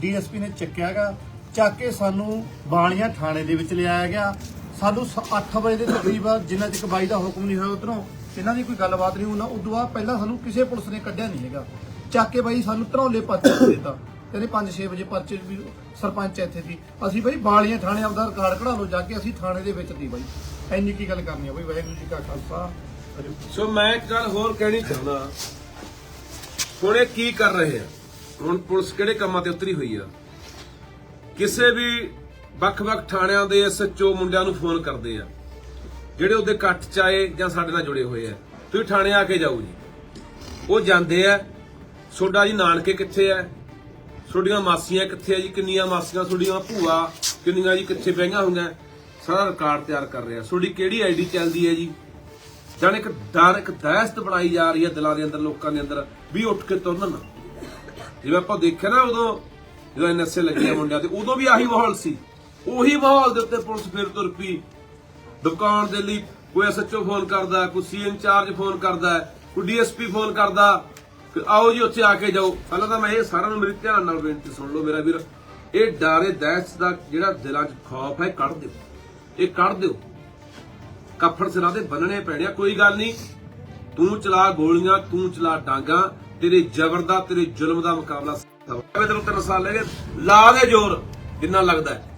ਡੀਐਸਪੀ ਨੇ ਚੱਕਿਆਗਾ ਚੱਕ ਕੇ ਸਾਨੂੰ ਬਾਣੀਆਂ ਥਾਣੇ ਦੇ ਵਿੱਚ ਲਿਆਇਆ ਗਿਆ। ਸਾਨੂੰ 8 ਵਜੇ ਦੇ ਤਕਰੀਬਨ ਜਿੰਨਾ ਚਿਰ ਬਾਈ ਦਾ ਹੁਕਮ ਨਹੀਂ ਹੋਇਆ ਉਧਰੋਂ ਇਹਨਾਂ ਦੀ ਕੋਈ ਗੱਲਬਾਤ ਨਹੀਂ ਹੋਣਾ ਉਦੋਂ ਬਾਅਦ ਪਹਿਲਾਂ ਸਾਨੂੰ ਕਿਸੇ ਪੁਲਿਸ ਨੇ ਕੱਢਿਆ ਨਹੀਂ ਹੈਗਾ। ਚੱਕ ਕੇ ਬਾਈ ਸਾਨੂੰ ਧਰੌਲੇ ਪਰਚੇ ਦੇ ਦਿੱਤਾ। ਕਹਿੰਦੇ 5-6 ਵਜੇ ਪਰਚੇ ਵੀ ਸਰਪੰਚ ਇੱਥੇ ਸੀ ਅਸੀਂ ਬਾਈ ਬਾਲੀਆਂ ਥਾਣੇ ਆਪਦਾ ਰਿਕਾਰਡ ਕਢਾ ਲਓ, ਜਾ ਕੇ ਅਸੀਂ ਥਾਣੇ ਦੇ ਵਿੱਚ ਦੀ ਬਾਈ। ਇੰਨੀ ਕੀ ਗੱਲ ਕਰਨੀ ਆ ਬਾਈ, ਵਾਹਿਗੁਰੂ ਜੀ ਕਾ ਖਾਲਸਾ। ਸੋ ਮੈਂ ਇੱਕ ਗੱਲ ਹੋਰ ਕਹਿਣੀ ਚਾਹੁੰਦਾ। ਹੁਣ ਇਹ ਕੀ ਕਰ ਰਹੇ ਆ? ਹੁਣ ਪੁਲਿਸ ਕਿਹੜੇ ਕੰਮਾਂ ਤੇ ਉਤਰੀ ਹੋਈ ਆ? ਕਿਸੇ ਵੀ ਵੱਖ-ਵੱਖ ਥਾਣਿਆਂ ਦੇ ਐਸਐਚਓ ਮੁੰਡਿਆਂ ਨੂੰ ਫੋਨ ਕਰਦੇ ਆ। ਜਿਹੜੇ ਉਹਦੇ ਇਕੱਠ ਚ ਆਏ ਜਾਂ ਸਾਡੇ ਨਾਲ ਜੁੜੇ ਹੋਏ ਆ। ਤੁਸੀਂ ਥਾਣੇ ਆ ਕੇ ਜਾਓ ਜੀ। ਉਹ ਜਾਂਦੇ ਆ। ਸੋਡਾ ਜੀ ਨਾਨਕੇ ਕਿੱਥੇ ਆ? ਤੁਹਾਡੀਆਂ ਮਾਸੀਆਂ ਕਿੱਥੇ ਆ ਜੀ? ਕਿੰਨੀਆਂ ਮਾਸੀਆਂ? ਤੁਹਾਡੀਆਂ ਭੂਆ ਕਿੰਨੀਆਂ ਜੀ? ਕਿੱਥੇ ਬਹਿਆਂ ਹੋਈਆਂ? ਸਾਰਾ ਰਿਕਾਰਡ ਤਿਆਰ ਕਰ ਰਿਹਾ। ਤੁਹਾਡੀ ਕਿਹੜੀ ਆਈਡੀ ਚੱਲਦੀ ਹੈ ਜੀ? ਜਾਨ ਇੱਕ ਡਰ, ਇੱਕ ਦਹਿਸ਼ਤ ਬਣਾਈ ਜਾ ਰਹੀ ਹੈ ਦਿਲਾਂ ਦੇ ਅੰਦਰ, ਲੋਕਾਂ ਦੇ ਅੰਦਰ, ਵੀ ਉੱਠ ਕੇ ਤੁਰਨ ਨਾ। ਜਿਵੇਂ ਆਪਾਂ ਦੇਖਿਆ ਨਾ ਉਦੋਂ ਜਦੋਂ ਐਨਐਸਏ ਲੱਗਿਆ ਮੁੰਡਿਆਂ ਤੇ, ਉਦੋਂ ਵੀ ਆਹੀ ਮਾਹੌਲ ਸੀ। ਉਹੀ ਮਾਹੌਲ ਦੇ ਉੱਤੇ ਪੁਲਿਸ ਫਿਰ ਤੁਰ ਪਈ ਦੁਕਾਨ ਦੇ ਲਈ ਕੋਈ ਐਸਐਚਓ ਫੋਨ ਕਰਦਾ, ਕੋਈ ਸੀ ਇੰਚਾਰਜ ਫੋਨ ਕਰਦਾ, ਕੋਈ ਡੀਐਸਪੀ ਫੋਨ ਕਰਦਾ, ਕਿ ਆਓ ਜੀ ਉੱਥੇ ਆ ਕੇ ਜਾਓ। ਪਹਿਲਾਂ ਤਾਂ ਮੈਂ ਇਹ ਸਾਰਿਆਂ ਨੂੰ ਮੇਰੇ ਧਿਆਨ ਨਾਲ ਬੇਨਤੀ ਸੁਣ ਲਓ ਮੇਰਾ ਵੀਰ। ਇਹ ਡਾਰੇ ਦਹਿਸ਼ਤ ਦਾ ਜਿਹੜਾ ਦਿਲਾਂ 'ਚ ਖੌਫ ਹੈ ਕੱਢ ਦਿਓ। ਇਹ ਕੱਢ ਦਿਓ। ਕੱਫੜ ਸਿਰਾਂ ਦੇ ਬੰਨਣੇ ਪੈਣੇ ਆ, ਕੋਈ ਗੱਲ ਨਹੀਂ। ਤੂੰ ਚਲਾ ਗੋਲੀਆਂ, ਤੂੰ ਚਲਾ ਡਾਂਗਾ, ਤੇਰੇ ਜ਼ਬਰ ਦਾ, ਤੇਰੇ ਜ਼ੁਲਮ ਦਾ ਮੁਕਾਬਲਾ ਮੈਂ ਤੈਨੂੰ ਤਿੰਨ ਸਾਲ ਲੈ ਗਏ, ਲਾ ਦੇ ਜ਼ੋਰ, ਜਿੰਨਾ ਲੱਗਦਾ ਹੈ।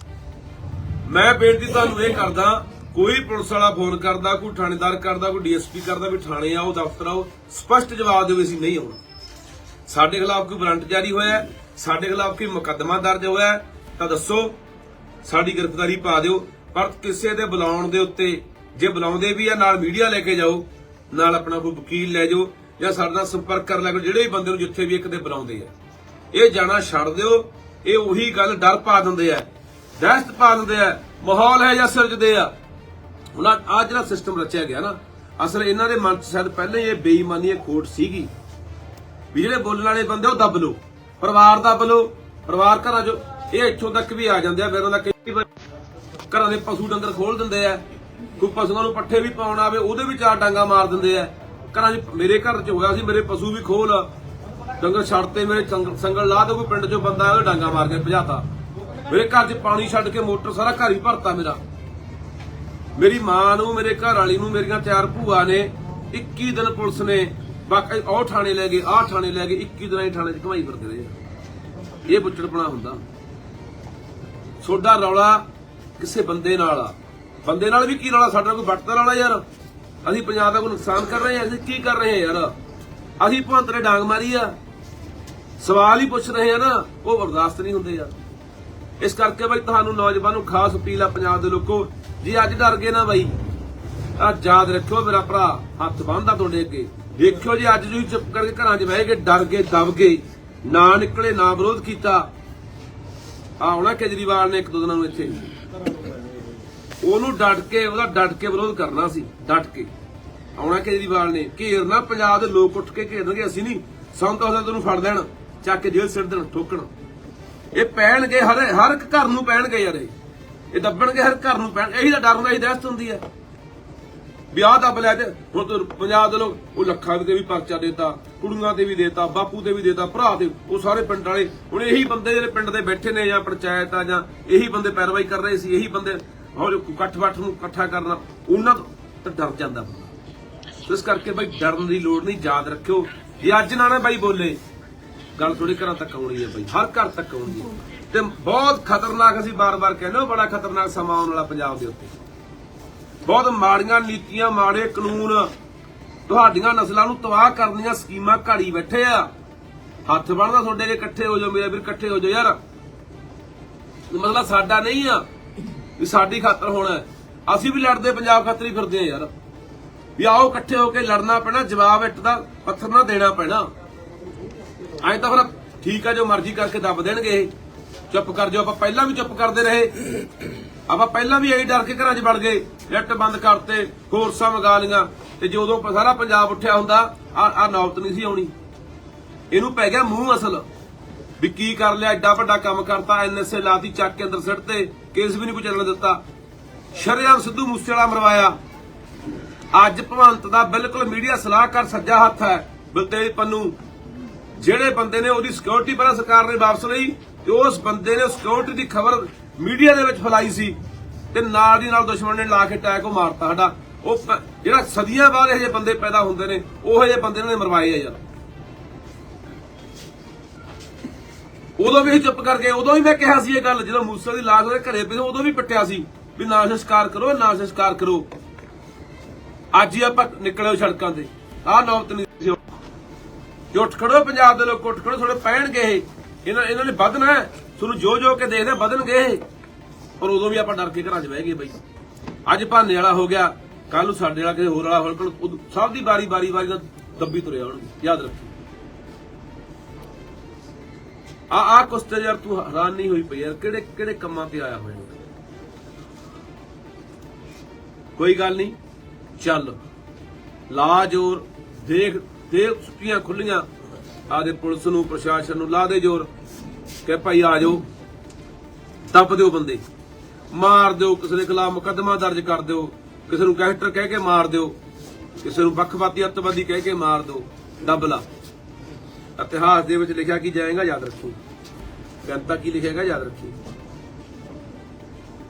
ਮੈਂ ਬੇਨਤੀ ਤੁਹਾਨੂੰ ਇਹ ਕਰਦਾ, ਕੋਈ ਪੁਲਿਸ ਵਾਲਾ ਫੋਨ ਕਰਦਾ, ਕੋਈ ਥਾਣੇਦਾਰ ਕਰਦਾ, ਕੋਈ ਡੀਐਸਪੀ ਕਰਦਾ ਵੀ ਥਾਣੇ ਆਓ, ਦਫ਼ਤਰ ਆਓ, ਸਪਸ਼ਟ ਜਵਾਬ ਦਿਓ ਅਸੀਂ ਨਹੀਂ ਆਉਣਾ। ਸਾਡੇ ਖਿਲਾਫ ਕੋਈ ਵਾਰੰਟ ਜਾਰੀ ਹੋਇਆ, ਸਾਡੇ ਖਿਲਾਫ ਕੋਈ ਮੁਕੱਦਮਾ ਦਰਜ ਹੋਇਆ, ਤਾਂ ਦੱਸੋ, ਸਾਡੀ ਗ੍ਰਿਫਤਾਰੀ ਪਾ ਦਿਓ, ਪਰ ਕਿਸੇ ਦੇ ਬੁਲਾਉਣ ਦੇ ਉੱਤੇ, ਜੇ ਬੁਲਾਉਂਦੇ ਵੀ ਆ, ਨਾਲ ਮੀਡੀਆ ਲੈ ਕੇ ਜਾਓ, ਨਾਲ ਆਪਣਾ ਕੋਈ ਵਕੀਲ ਲੈ ਜਾਓ, ਜਾਂ ਸਾਡੇ ਨਾਲ ਸੰਪਰਕ ਕਰ ਲੈ ਕਰੋ ਜਿਹੜੇ ਵੀ ਬੰਦੇ ਨੂੰ ਜਿੱਥੇ ਵੀ ਇੱਕ ਦੇ ਬੁਲਾਉਂਦੇ ਆ। ਇਹ ਜਾਣਾ ਛੱਡ ਦਿਓ, ਇਹ ਉਹੀ ਗੱਲ ਡਰ ਪਾ ਦਿੰਦੇ ਆ। ਦਹਿਸ਼ਤ ਪਾ ਦਿੰਦੇ ਆ, ਮਾਹੌਲ ਹੈ ਜਾਂ ਸਿਰਜਦੇ ਆ। ਹੁਣ ਆ ਜਿਹੜਾ ਸਿਸਟਮ ਰਚਿਆ ਗਿਆ ਨਾ, ਅਸਲ ਇਹਨਾਂ ਦੇ ਮਨ 'ਚ ਸ਼ਾਇਦ ਪਹਿਲਾਂ ਹੀ ਇਹ ਬੇਈਮਾਨੀ ਇਹ ਖੋਟ ਸੀਗੀ ਵੀ ਜਿਹੜੇ ਬੋਲਣ ਵਾਲੇ ਬੰਦੇ ਉਹ ਦੱਬ ਲੋ ਪਰਿਵਾਰ ਦੱਬ ਲੋ ਪਰਿਵਾਰ ਘਰਾਂ 'ਚ ਇਹ ਇੱਥੋਂ ਤੱਕ ਵੀ ਆ ਜਾਂਦੇ ਆ, ਫਿਰ ਉਹਨਾਂ ਕਈ ਵਾਰ ਘਰਾਂ ਦੇ ਪਸ਼ੂ ਡੰਗਰ ਖੋਲ ਦਿੰਦੇ ਆ, ਕੋਈ ਪਸ਼ੂਆਂ ਨੂੰ ਪੱਠੇ ਵੀ ਪਾਉਣ ਆਵੇ, ਉਹਦੇ ਵੀ ਚਾਰ ਡਾਂਗਾ ਮਾਰ ਦਿੰਦੇ ਆ। ਘਰਾਂ 'ਚ ਮੇਰੇ ਘਰ 'ਚ ਹੋਇਆ ਸੀ, ਮੇਰੇ ਪਸ਼ੂ ਵੀ ਖੋਲ ਡੰਗਰ ਛੱਡਤੇ ਮੇਰੇ ਸੰਗ- ਸੰਗਲ ਲਾ ਤੇ ਕੋਈ ਪਿੰਡ 'ਚੋਂ ਬੰਦਾ ਉਹ ਡਾਂਗਾ ਮਾਰ ਕੇ ਭਜਾਤਾ। ਮੇਰੇ ਘਰ 'ਚ ਪਾਣੀ ਛੱਡ ਕੇ ਮੋਟਰ ਸਾਰਾ ਘਰ ਹੀ ਭਰਤਾ ਮੇਰਾ। ਮੇਰੀ ਮਾਂ ਨੂੰ, ਮੇਰੇ ਘਰ ਵਾਲੀ ਨੂੰ, ਮੇਰੀਆਂ ਚਾਰ ਭੂਆ ਨੇ 21 ਦਿਨ ਪੁਲਿਸ ਨੇ ਬਾਕੀ ਉਹ ਥਾਣੇ ਲੈ ਗਏ, ਆਹ ਥਾਣੇ ਲੈ ਗਏ 21 ਦਿਨਾਂ ਹੀ ਥਾਣੇ 'ਚ ਘਮਾਈ ਫਿਰਦੇ ਰਹੇ ਆ। ਇਹ ਬੁੱਚੜਪਣਾ ਹੁੰਦਾ। ਛੋਡਾ ਰੌਲਾ ਕਿਸੇ ਬੰਦੇ ਨਾਲ ਆ। ਬੰਦੇ ਨਾਲ ਵੀ ਕੀ ਰੌਲਾ? ਸਾਡਾ ਕੋਈ ਵੱਟਦਾ ਰੌਲਾ ਯਾਰ। ਅਸੀਂ ਪੰਜਾਬ ਦਾ ਕੋਈ ਨੁਕਸਾਨ ਕਰ ਰਹੇ ਹਾਂ, ਅਸੀਂ ਕੀ ਕਰ ਰਹੇ ਹਾਂ ਯਾਰ? ਅਸੀਂ ਭੰਤ ਡਾਂਗ ਮਾਰੀ ਆ। ਸਵਾਲ ਹੀ ਪੁੱਛ ਰਹੇ ਆ ਨਾ, ਉਹ ਬਰਦਾਸ਼ਤ ਨਹੀਂ ਹੁੰਦੇ ਯਾਰ। ਇਸ ਕਰਕੇ ਬਾਈ ਤੁਹਾਨੂੰ ਨੌਜਵਾਨ ਨੂੰ ਖਾਸ ਅਪੀਲ ਆ ਪੰਜਾਬ ਦੇ ਲੋਕੋ, ਜੀ ਅੱਜ ਡਰ ਗਏ ਨਾ ਬਾਈ ਆ ਯਾਦ ਰੱਖਿਓ ਮੇਰਾ ਭਰਾ, ਹੱਥ ਬੰਨਦਾ ਤੁਹਾਡੇ ਅੱਗੇ। ਦੇਖਿਓ ਜੀ ਅੱਜ ਤੁਸੀਂ ਚੁੱਪ ਕਰਕੇ ਘਰਾਂ 'ਚ ਬਹਿ ਕੇ ਡਰ ਗਏ, ਦਬ ਗਏ, ਨਾ ਨਿਕਲੇ, ਨਾ ਵਿਰੋਧ ਕੀਤਾ ਆਉਣਾ ਕੇਜਰੀਵਾਲ ਨੇ ਇੱਕ ਦੋ ਦਿਨਾਂ ਨੂੰ ਇੱਥੇ। ਉਹਨੂੰ ਡਟ ਕੇ, ਉਹਦਾ ਡਟ ਕੇ ਵਿਰੋਧ ਕਰਨਾ ਸੀ, ਡਟ ਕੇ। ਆਉਣਾ ਕੇਜਰੀਵਾਲ ਨੇ, ਘੇਰਨਾ, ਪੰਜਾਬ ਦੇ ਲੋਕ ਉੱਠ ਕੇ ਘੇਰਨਗੇ, ਅਸੀਂ ਨਹੀਂ ਸਾਨੂੰ ਤਾਂ ਉਹਦਾ ਤੈਨੂੰ ਫੜ ਲੈਣ, ਚੱਕ ਕੇ ਜੇਲ੍ਹ ਸਿੱਟ ਦੇਣ, ਠੋਕਣ। ਇਹ ਪੈਣਗੇ ਹਰ ਹਰ ਇੱਕ ਘਰ ਨੂੰ ਪੈਣਗੇ ਯਾਰ ਇਹ। ਇਹ ਦੱਬਣਗੇ ਹਰ ਘਰ ਨੂੰ ਪੈਣ, ਇਹੀ ਤਾਂ ਡਰ ਹੁੰਦਾ, ਇਹੀ ਦਹਿਸ਼ਤ ਹੁੰਦੀ ਹੈ। ਵਿਆਹ ਦੱਬ ਲਿਆ ਤੇ ਹੁਣ ਪੰਜਾਬ ਦੇ ਲੋਕ, ਉਹ ਲੱਖਾਂ ਦੇ ਵੀ ਪਰਚਾ ਦੇਤਾ, ਕੁੜੀਆਂ ਤੇ ਵੀ ਦੇਤਾ, ਬਾਪੂ ਤੇ ਵੀ ਦੇਤਾ, ਭਰਾ ਤੇ, ਉਹ ਸਾਰੇ ਪਿੰਡ ਵਾਲੇ, ਹੁਣ ਇਹੀ ਬੰਦੇ ਜਿਹੜੇ ਪਿੰਡ ਦੇ ਬੈਠੇ ਨੇ ਜਾਂ ਪੰਚਾਇਤ ਆ ਜਾਂ ਇਹੀ ਬੰਦੇ ਪੈਰਵਾਈ ਕਰ ਰਹੇ ਸੀ, ਇਹੀ ਬੰਦੇ, ਹੋਰ ਇਕੱਠ ਬੱਠ ਨੂੰ ਇਕੱਠਾ ਕਰਨਾ, ਉਹਨਾਂ ਤੋਂ ਡਰ ਜਾਂਦਾ ਬੰਦਾ। ਇਸ ਕਰਕੇ ਬਾਈ ਡਰਨ ਦੀ ਲੋੜ ਨਹੀਂ, ਯਾਦ ਰੱਖਿਓ। ਜੇ ਅੱਜ ਨਾ ਨਾ ਬਾਈ ਬੋਲੇ ਗੱਲ ਥੋੜੀ ਘਰਾਂ ਤੱਕ ਆਉਣੀ ਹੈ ਬਾਈ, ਹਰ ਘਰ ਤੱਕ ਆਉਣੀ ਹੈ। ਤੇ ਬਹੁਤ ਖਤਰਨਾਕ ਅਸੀਂ ਬਾਰ-ਬਾਰ ਕਹਿੰਦੇ ਹਾਂ, ਬੜਾ ਖਤਰਨਾਕ ਸਮਾਂ ਆਉਣ ਵਾਲਾ ਪੰਜਾਬ ਦੇ ਉੱਤੇ। ਬਹੁਤ ਮਾੜੀਆਂ ਨੀਤੀਆਂ, ਮਾੜੇ ਕਾਨੂੰਨ ਤੁਹਾਡੀਆਂ ਨਸਲਾਂ ਨੂੰ ਤਬਾਹ ਕਰਨ ਦੀਆਂ ਸਕੀਮਾਂ ਘਾੜੀ ਬੈਠੇ ਆ। ਹੱਥ ਬਣਦਾ ਤੁਹਾਡੇ ਜੇ ਇਕੱਠੇ ਹੋ ਜਾਓ, ਮੇਰੇ ਵੀਰ ਇਕੱਠੇ ਹੋ ਜਾਓ ਯਾਰ। ਮਤਲਬ ਸਾਡਾ ਨਹੀਂ ਆ, ਵੀ ਸਾਡੀ ਖਾਤਰ ਹੋਣਾ ਅਸੀਂ ਵੀ ਲੜਦੇ, ਪੰਜਾਬ ਖਾਤਰ ਹੀ ਫਿਰਦੇ ਆ ਯਾਰ। ਵੀ ਆਓ ਇਕੱਠੇ ਹੋ ਕੇ ਲੜਨਾ ਪੈਣਾ, ਜਵਾਬ ਇੱਟ ਦਾ, ਪੱਥਰ ਨਾ ਦੇਣਾ ਪੈਣਾ। ਐਂ ਤਾਂ ਫਿਰ ਠੀਕ ਆ, ਜੋ ਮਰਜ਼ੀ ਕਰਕੇ ਦੱਬ ਦੇਣਗੇ ਇਹ। ਚੁੱਪ ਕਰ ਜਾਓ, ਆਪਾਂ ਪਹਿਲਾਂ ਵੀ ਚੁੱਪ ਕਰਦੇ ਰਹੇ। ਆਪਾਂ ਪਹਿਲਾਂ ਵੀ ਐਂ ਡਰ ਕੇ ਘਰਾਂ 'ਚ ਵੜ ਗਏ। ਨੈਟ ਬੰਦ ਕਰਤੇ, ਕੋਰਸਾਂ ਮੰਗਾ ਲੀਆਂ ਤੇ ਜਦੋਂ ਸਾਰਾ ਪੰਜਾਬ ਉੱਠਿਆ ਹੁੰਦਾ ਆ ਆ ਨੌਬਤ ਨਹੀਂ ਸੀ ਆਉਣੀ। ਇਹਨੂੰ ਪੈ ਗਿਆ ਮੂੰਹ ਅਸਲ। ਵੀ ਕੀ ਕਰ ਲਿਆ, ਐਡਾ ਵੱਡਾ ਕੰਮ ਕਰਤਾ ਐਨਐਸਏ ਲਾਤੀ, ਚੱਕ ਕੇ ਅੰਦਰ ਸਿੱਟ ਤੇ, ਕੇਸ ਵੀ ਨਹੀਂ ਕੋਈ ਚੱਲਣ ਦਿੱਤਾ। ਸ਼ਰਿਆਮ ਸਿੱਧੂ ਮੂਸੇਵਾਲਾ ਮਰਵਾਇਆ। ਅੱਜ ਭਵੰਤ ਦਾ ਬਿਲਕੁਲ ਮੀਡੀਆ ਸਲਾਹਕਾਰ ਸੱਜਾ ਹੱਥ ਹੈ ਬਲਤੇਜ ਪੰਨੂ। ਜਿਹੜੇ ਬੰਦੇ ਨੇ ਉਹਦੀ ਸਿਕਿਉਰਿਟੀ ਪਹਿਲਾਂ ਸਰਕਾਰ ਨੇ ਵਾਪਸ ਲਈ ਤੇ ਉਸ ਬੰਦੇ ਨੇ ਸਿਕਿਉਰਿਟੀ ਦੀ ਖਬਰ ਮੀਡੀਆ ਦੇ ਵਿੱਚ ਫੈਲਾਈ ਸੀ ਤੇ ਨਾਲ ਦੀ ਨਾਲ ਦੁਸ਼ਮਣ ਨੇ ਲਾ ਕੇ ਅਟੈਕ ਉਹ ਮਾਰਤਾ ਸਾਡਾ। ਉਹ ਜਿਹੜਾ ਸਦੀਆਂ ਬਾਅਦ ਇਹ ਜਿਹੇ ਬੰਦੇ ਪੈਦਾ ਹੁੰਦੇ ਨੇ, ਉਹ ਜਿਹੇ ਬੰਦੇ ਨੇ ਮਰਵਾਏ ਆ ਯਾਰ। ਉਦੋਂ ਵੀ ਅਸੀਂ ਚੁੱਪ ਕਰਕੇ ਉਦੋਂ ਵੀ ਮੈਂ ਕਿਹਾ ਸੀ ਇਹ ਗੱਲ, ਜਦੋਂ ਮੂਸੇ ਦੀ ਲਾਸ਼ ਉਹਦੇ ਘਰੇ ਪਈ, ਉਦੋਂ ਵੀ ਪਿੱਟਿਆ ਸੀ ਵੀ ਨਾ ਸੰਸਕਾਰ ਕਰੋ, ਨਾ ਸੰਸਕਾਰ ਕਰੋ। ਅੱਜ ਹੀ ਆਪਾਂ ਨਿਕਲੇ ਸੜਕਾਂ ਤੇ। ਆਹ ਨੌਬਤ ਨਹੀਂ ਸੀ। ਜੇ ਉੱਠ ਖੜੋ ਪੰਜਾਬ ਦੇ ਲੋਕ, ਉੱਠ ਖੜੋ ਥੋੜੇ ਪੈਣਗੇ ਇਹਨਾਂ ਇਹਨਾਂ ਨੇ ਵਧਣਾ ਤੁਹਾਨੂੰ ਜੋ ਜੋ ਕੇ ਦੇਖਦੇ ਵਧਣਗੇ ਇਹ। ਪਰ ਉਦੋਂ ਵੀ ਆਪਾਂ ਡਰ ਕੇ ਘਰਾਂ 'ਚ ਬਹਿ ਗਏ ਬਈ। ਅੱਜ ਭਾਨੇ ਵਾਲਾ ਹੋ ਗਿਆ ਕੱਲ ਨੂੰ ਸਾਡੇ ਵਾਲਾ, ਕਿਸੇ ਹੋਰ ਵਾਲਾ ਹੋਣ ਉਦੋਂ ਸਭ ਦੀ ਵਾਰੀ ਵਾਰੀ ਵਾਰੀ ਨਾਲ ਦੱਬੀ ਤੁਰੇ ਆਉਣਗੇ। ਯਾਦ ਰੱਖੀ ਆ ਆ ਕੁਛ ਤੇ ਯਾਰ, ਤੂੰ ਹੈਰਾਨ ਨਹੀਂ ਹੋਈ ਪਈ ਯਾਰ। ਕਿਹੜੇ ਕਿਹੜੇ ਕੰਮਾਂ ਤੇ ਆਇਆ ਹੋਇਆ ਕੋਈ ਗੱਲ ਨਹੀਂ। ਚੱਲ। ਲਾ ਜੋਰ ਦੇਖ ਦੇਖ ਸੁੱਕੀਆਂ ਖੁੱਲੀਆਂ, ਆਦੇ ਪੁਲਿਸ ਨੂੰ, ਪ੍ਰਸ਼ਾਸਨ ਨੂੰ ਲਾ ਦੇ ਜੋਰ ਕਿ ਭਾਈ ਆ ਜਾਓ, ਦੱਬ ਦਿਓ ਬੰਦੇ, ਮਾਰ ਦਿਓ, ਕਿਸੇ ਦੇ ਖਿਲਾਫ ਮੁਕੱਦਮਾ ਦਰਜ ਕਰ ਦਿਓ, ਕਿਸੇ ਨੂੰ ਗੈਂਗਸਟਰ ਕਹਿ ਕੇ ਮਾਰ ਦਿਓ, ਕਿਸੇ ਨੂੰ ਵੱਖਵਾਦੀ ਅੱਤਵਾਦੀ ਕਹਿ ਕੇ ਮਾਰ ਦਿਓ, ਦੱਬ ਲਾ। ਇਤਿਹਾਸ ਦੇ ਵਿੱਚ ਲਿਖਿਆ ਕੀ ਜਾਏਗਾ, ਯਾਦ ਰੱਖੀ। ਗਣਤਾ ਕੀ ਲਿਖੇਗਾ, ਯਾਦ ਰੱਖੀ।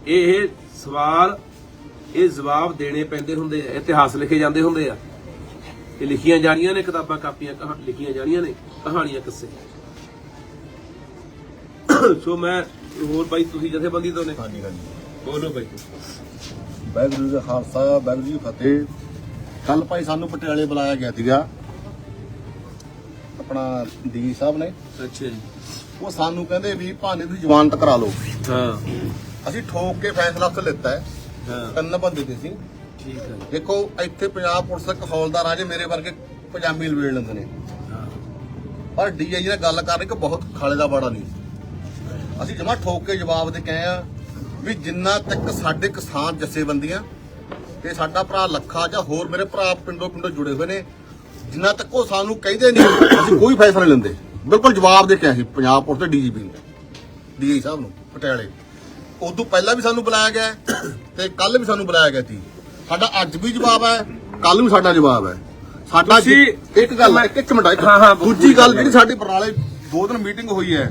ਇਹ ਸਵਾਲ, ਇਹ ਜਵਾਬ ਦੇਣੇ ਪੈਂਦੇ ਹੁੰਦੇ ਆ, ਇਤਿਹਾਸ ਲਿਖੇ ਜਾਂਦੇ ਹੁੰਦੇ ਆ। ਇਹ ਲਿਖੀਆਂ ਜਾਣੀਆਂ ਨੇ ਕਿਤਾਬਾਂ ਕਾਪੀਆਂ ਲਿਖੀਆਂ ਜਾਣੀਆਂ ਨੇ ਕਹਾਣੀਆਂ ਕਿੱਸੇ? ਸੋ ਮੈਂ ਹੋਰ ਬਾਈ ਤੁਸੀਂ ਜਥੇਬੰਦੀ ਤੋਂ ਨੇ? ਹਾਂਜੀ ਹਾਂਜੀ। ਬੋਲੋ ਬਾਈ। ਵਾਹਿਗੁਰੂ ਜੀ ਦਾ ਖਾਲਸਾ ਵਾਹਿਗੁਰੂ ਜੀ ਫਤਿਹ। ਕੱਲ ਭਾਈ ਸਾਨੂੰ ਪਟਿਆਲੇ ਬੁਲਾਇਆ ਗਿਆ ਸੀਗਾ। ਆਪਣਾ ਡੀ ਸਾਹਿਬ ਨੇ। ਅੱਛਾ ਜੀ। ਉਹ ਸਾਨੂੰ ਕਹਿੰਦੇ ਵੀ ਭਾਨੇ ਤੁਸੀਂ ਜ਼ਮਾਨਤ ਕਰਾ ਲਓ। ਹਾਂ। ਅਸੀਂ ਠੋਕ ਕੇ ਫੈਸਲਾ ਉੱਥੇ ਲਿੱਤਾ ਹੈ। ਹਾਂ। ਤਿੰਨ ਬੰਦੇ ਤੇ ਸੀ। ਠੀਕ ਹੈ ਦੇਖੋ ਇੱਥੇ ਪੰਜਾਬ ਪੁਲਿਸ ਦਾ ਇੱਕ ਹੌਲਦਾਰ ਆ ਜੇ ਮੇਰੇ ਵਰਗੇ ਪੰਜਾਬੀ ਲਵੇੜ ਲੈਂਦੇ ਨੇ। ਪਰ ਡੀਆਈ ਨਾਲ ਗੱਲ ਕਰ ਰਹੇ ਕਿ ਬਹੁਤ ਖਾਲੇ ਦਾ ਬਾੜਾ ਨਹੀਂ। ਅਸੀਂ ਜਮਾ ਠੋਕ ਕੇ ਜਵਾਬ ਦੇ ਕੇ ਆਏ ਆ ਵੀ ਜਿੰਨਾ ਤੱਕ ਸਾਡੇ ਕਿਸਾਨ ਜਥੇਬੰਦੀਆਂ ਤੇ ਸਾਡਾ ਭਰਾ ਲੱਖਾ ਜਾਂ ਹੋਰ ਮੇਰੇ ਭਰਾ ਪਿੰਡੋਂ ਪਿੰਡੋਂ ਜੁੜੇ ਹੋਏ ਨੇ ਜਿੰਨਾ ਤੱਕ ਉਹ ਸਾਨੂੰ ਕਹਿੰਦੇ ਨਹੀਂ ਅਸੀਂ ਕੋਈ ਫੈਸਲਾ ਨਹੀਂ ਲੈਂਦੇ। ਬਿਲਕੁਲ ਜਵਾਬ ਦੇ ਕੇ ਆਏ ਸੀ ਪੰਜਾਬ ਪੁਲਿਸ ਤੇ ਡੀਜੀਪੀ ਨੂੰ ਡੀਆਈ ਸਾਹਿਬ ਨੂੰ ਪਟਿਆਲੇ। ਉਦੋਂ ਪਹਿਲਾਂ ਵੀ ਸਾਨੂੰ ਬੁਲਾਇਆ ਗਿਆ ਤੇ ਕੱਲ ਵੀ ਸਾਨੂੰ ਬੁਲਾਇਆ ਗਿਆ ਸੀ। ਸਾਡਾ ਅੱਜ ਵੀ ਜਵਾਬ ਹੈ ਕੱਲ ਵੀ ਸਾਡਾ ਜਵਾਬ ਹੈ। ਸਾਡਾ ਤੁਸੀਂ- ਇੱਕ ਗੱਲ ਇੱਕ ਇੱਕ ਮਿੰਟ ਹਾਂ, ਹਾਂ, ਦੂਜੀ ਗੱਲ ਜਿਹੜੀ ਸਾਡੀ ਬਰਨਾਲੇ ਦੋ ਦਿਨ ਮੀਟਿੰਗ ਹੋਈ ਹੈ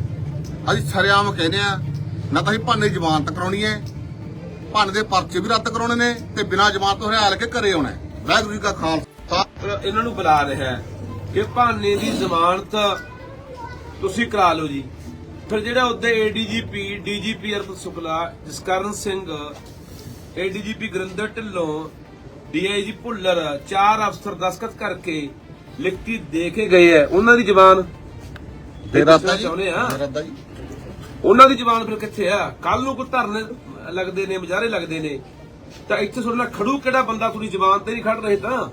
ਅਸੀਂ ਸਰਿਆਮ ਕਹਿੰਦੇ ਆ ਨਾ ਤਾਂ ਅਸੀਂ ਭਾਨੇ ਜ਼ਮਾਨਤ ਕਰਾਉਣੀ ਹੈ ਭਾਨੇ ਦੇ ਪਰਚੇ ਵੀ ਰੱਦ ਕਰਾਉਣੇ ਨੇ ਤੇ ਬਿਨਾਂ ਜ਼ਮਾਨਤ ਤੋਂ ਹਰਿਆਲ ਕੇ ਘਰੇ ਆਉਣਾ ਹੈ। ਵਾਹਿਗੁਰੂ ਜੀ ਕਾ ਖਾਲਸਾ। ਇਹਨਾਂ ਨੂੰ ਬੁਲਾ ਰਿਹਾ ਹੈ ਕਿ ਭਾਨੇ ਦੀ ਜ਼ਮਾਨਤ ਤੁਸੀਂ ਕਰਾ ਲਓ ਜੀ। ਫਿਰ ਜਿਹੜਾ ਉਹਦੇ ADGP DGP Arpit Shukla Jaskaran Singh ADGP Gurinder Dhillon DIG Bhullar ਚਾਰ ਅਫਸਰ ਦਸਖਤ ਕਰਕੇ ਲਿਖਤੀ ਦੇ ਕੇ ਗਏ ਹੈ। ਉਹਨਾਂ ਦੀ ਜ਼ਬਾਨ ਪੁੱਛਣਾ ਜੀ। ਮੇਰਾ ਜੀ। ਉਹਨਾਂ ਦੀ ਜ਼ਬਾਨ ਫਿਰ ਕਿੱਥੇ ਆ? ਕੱਲ ਨੂੰ ਕੋਈ ਧਰਨੇ ਲੱਗਦੇ ਨੇ ਮੁਜ਼ਾਹਰੇ ਲੱਗਦੇ ਨੇ। ਤਾਂ ਇੱਥੇ ਤੁਹਾਡੇ ਖੜੂ ਕਿਹੜਾ ਬੰਦਾ? ਤੁਹਾਡੀ ਜ਼ਬਾਨ ਤੇ ਨਹੀਂ ਖੜ ਰਹੇ ਤਾਂ।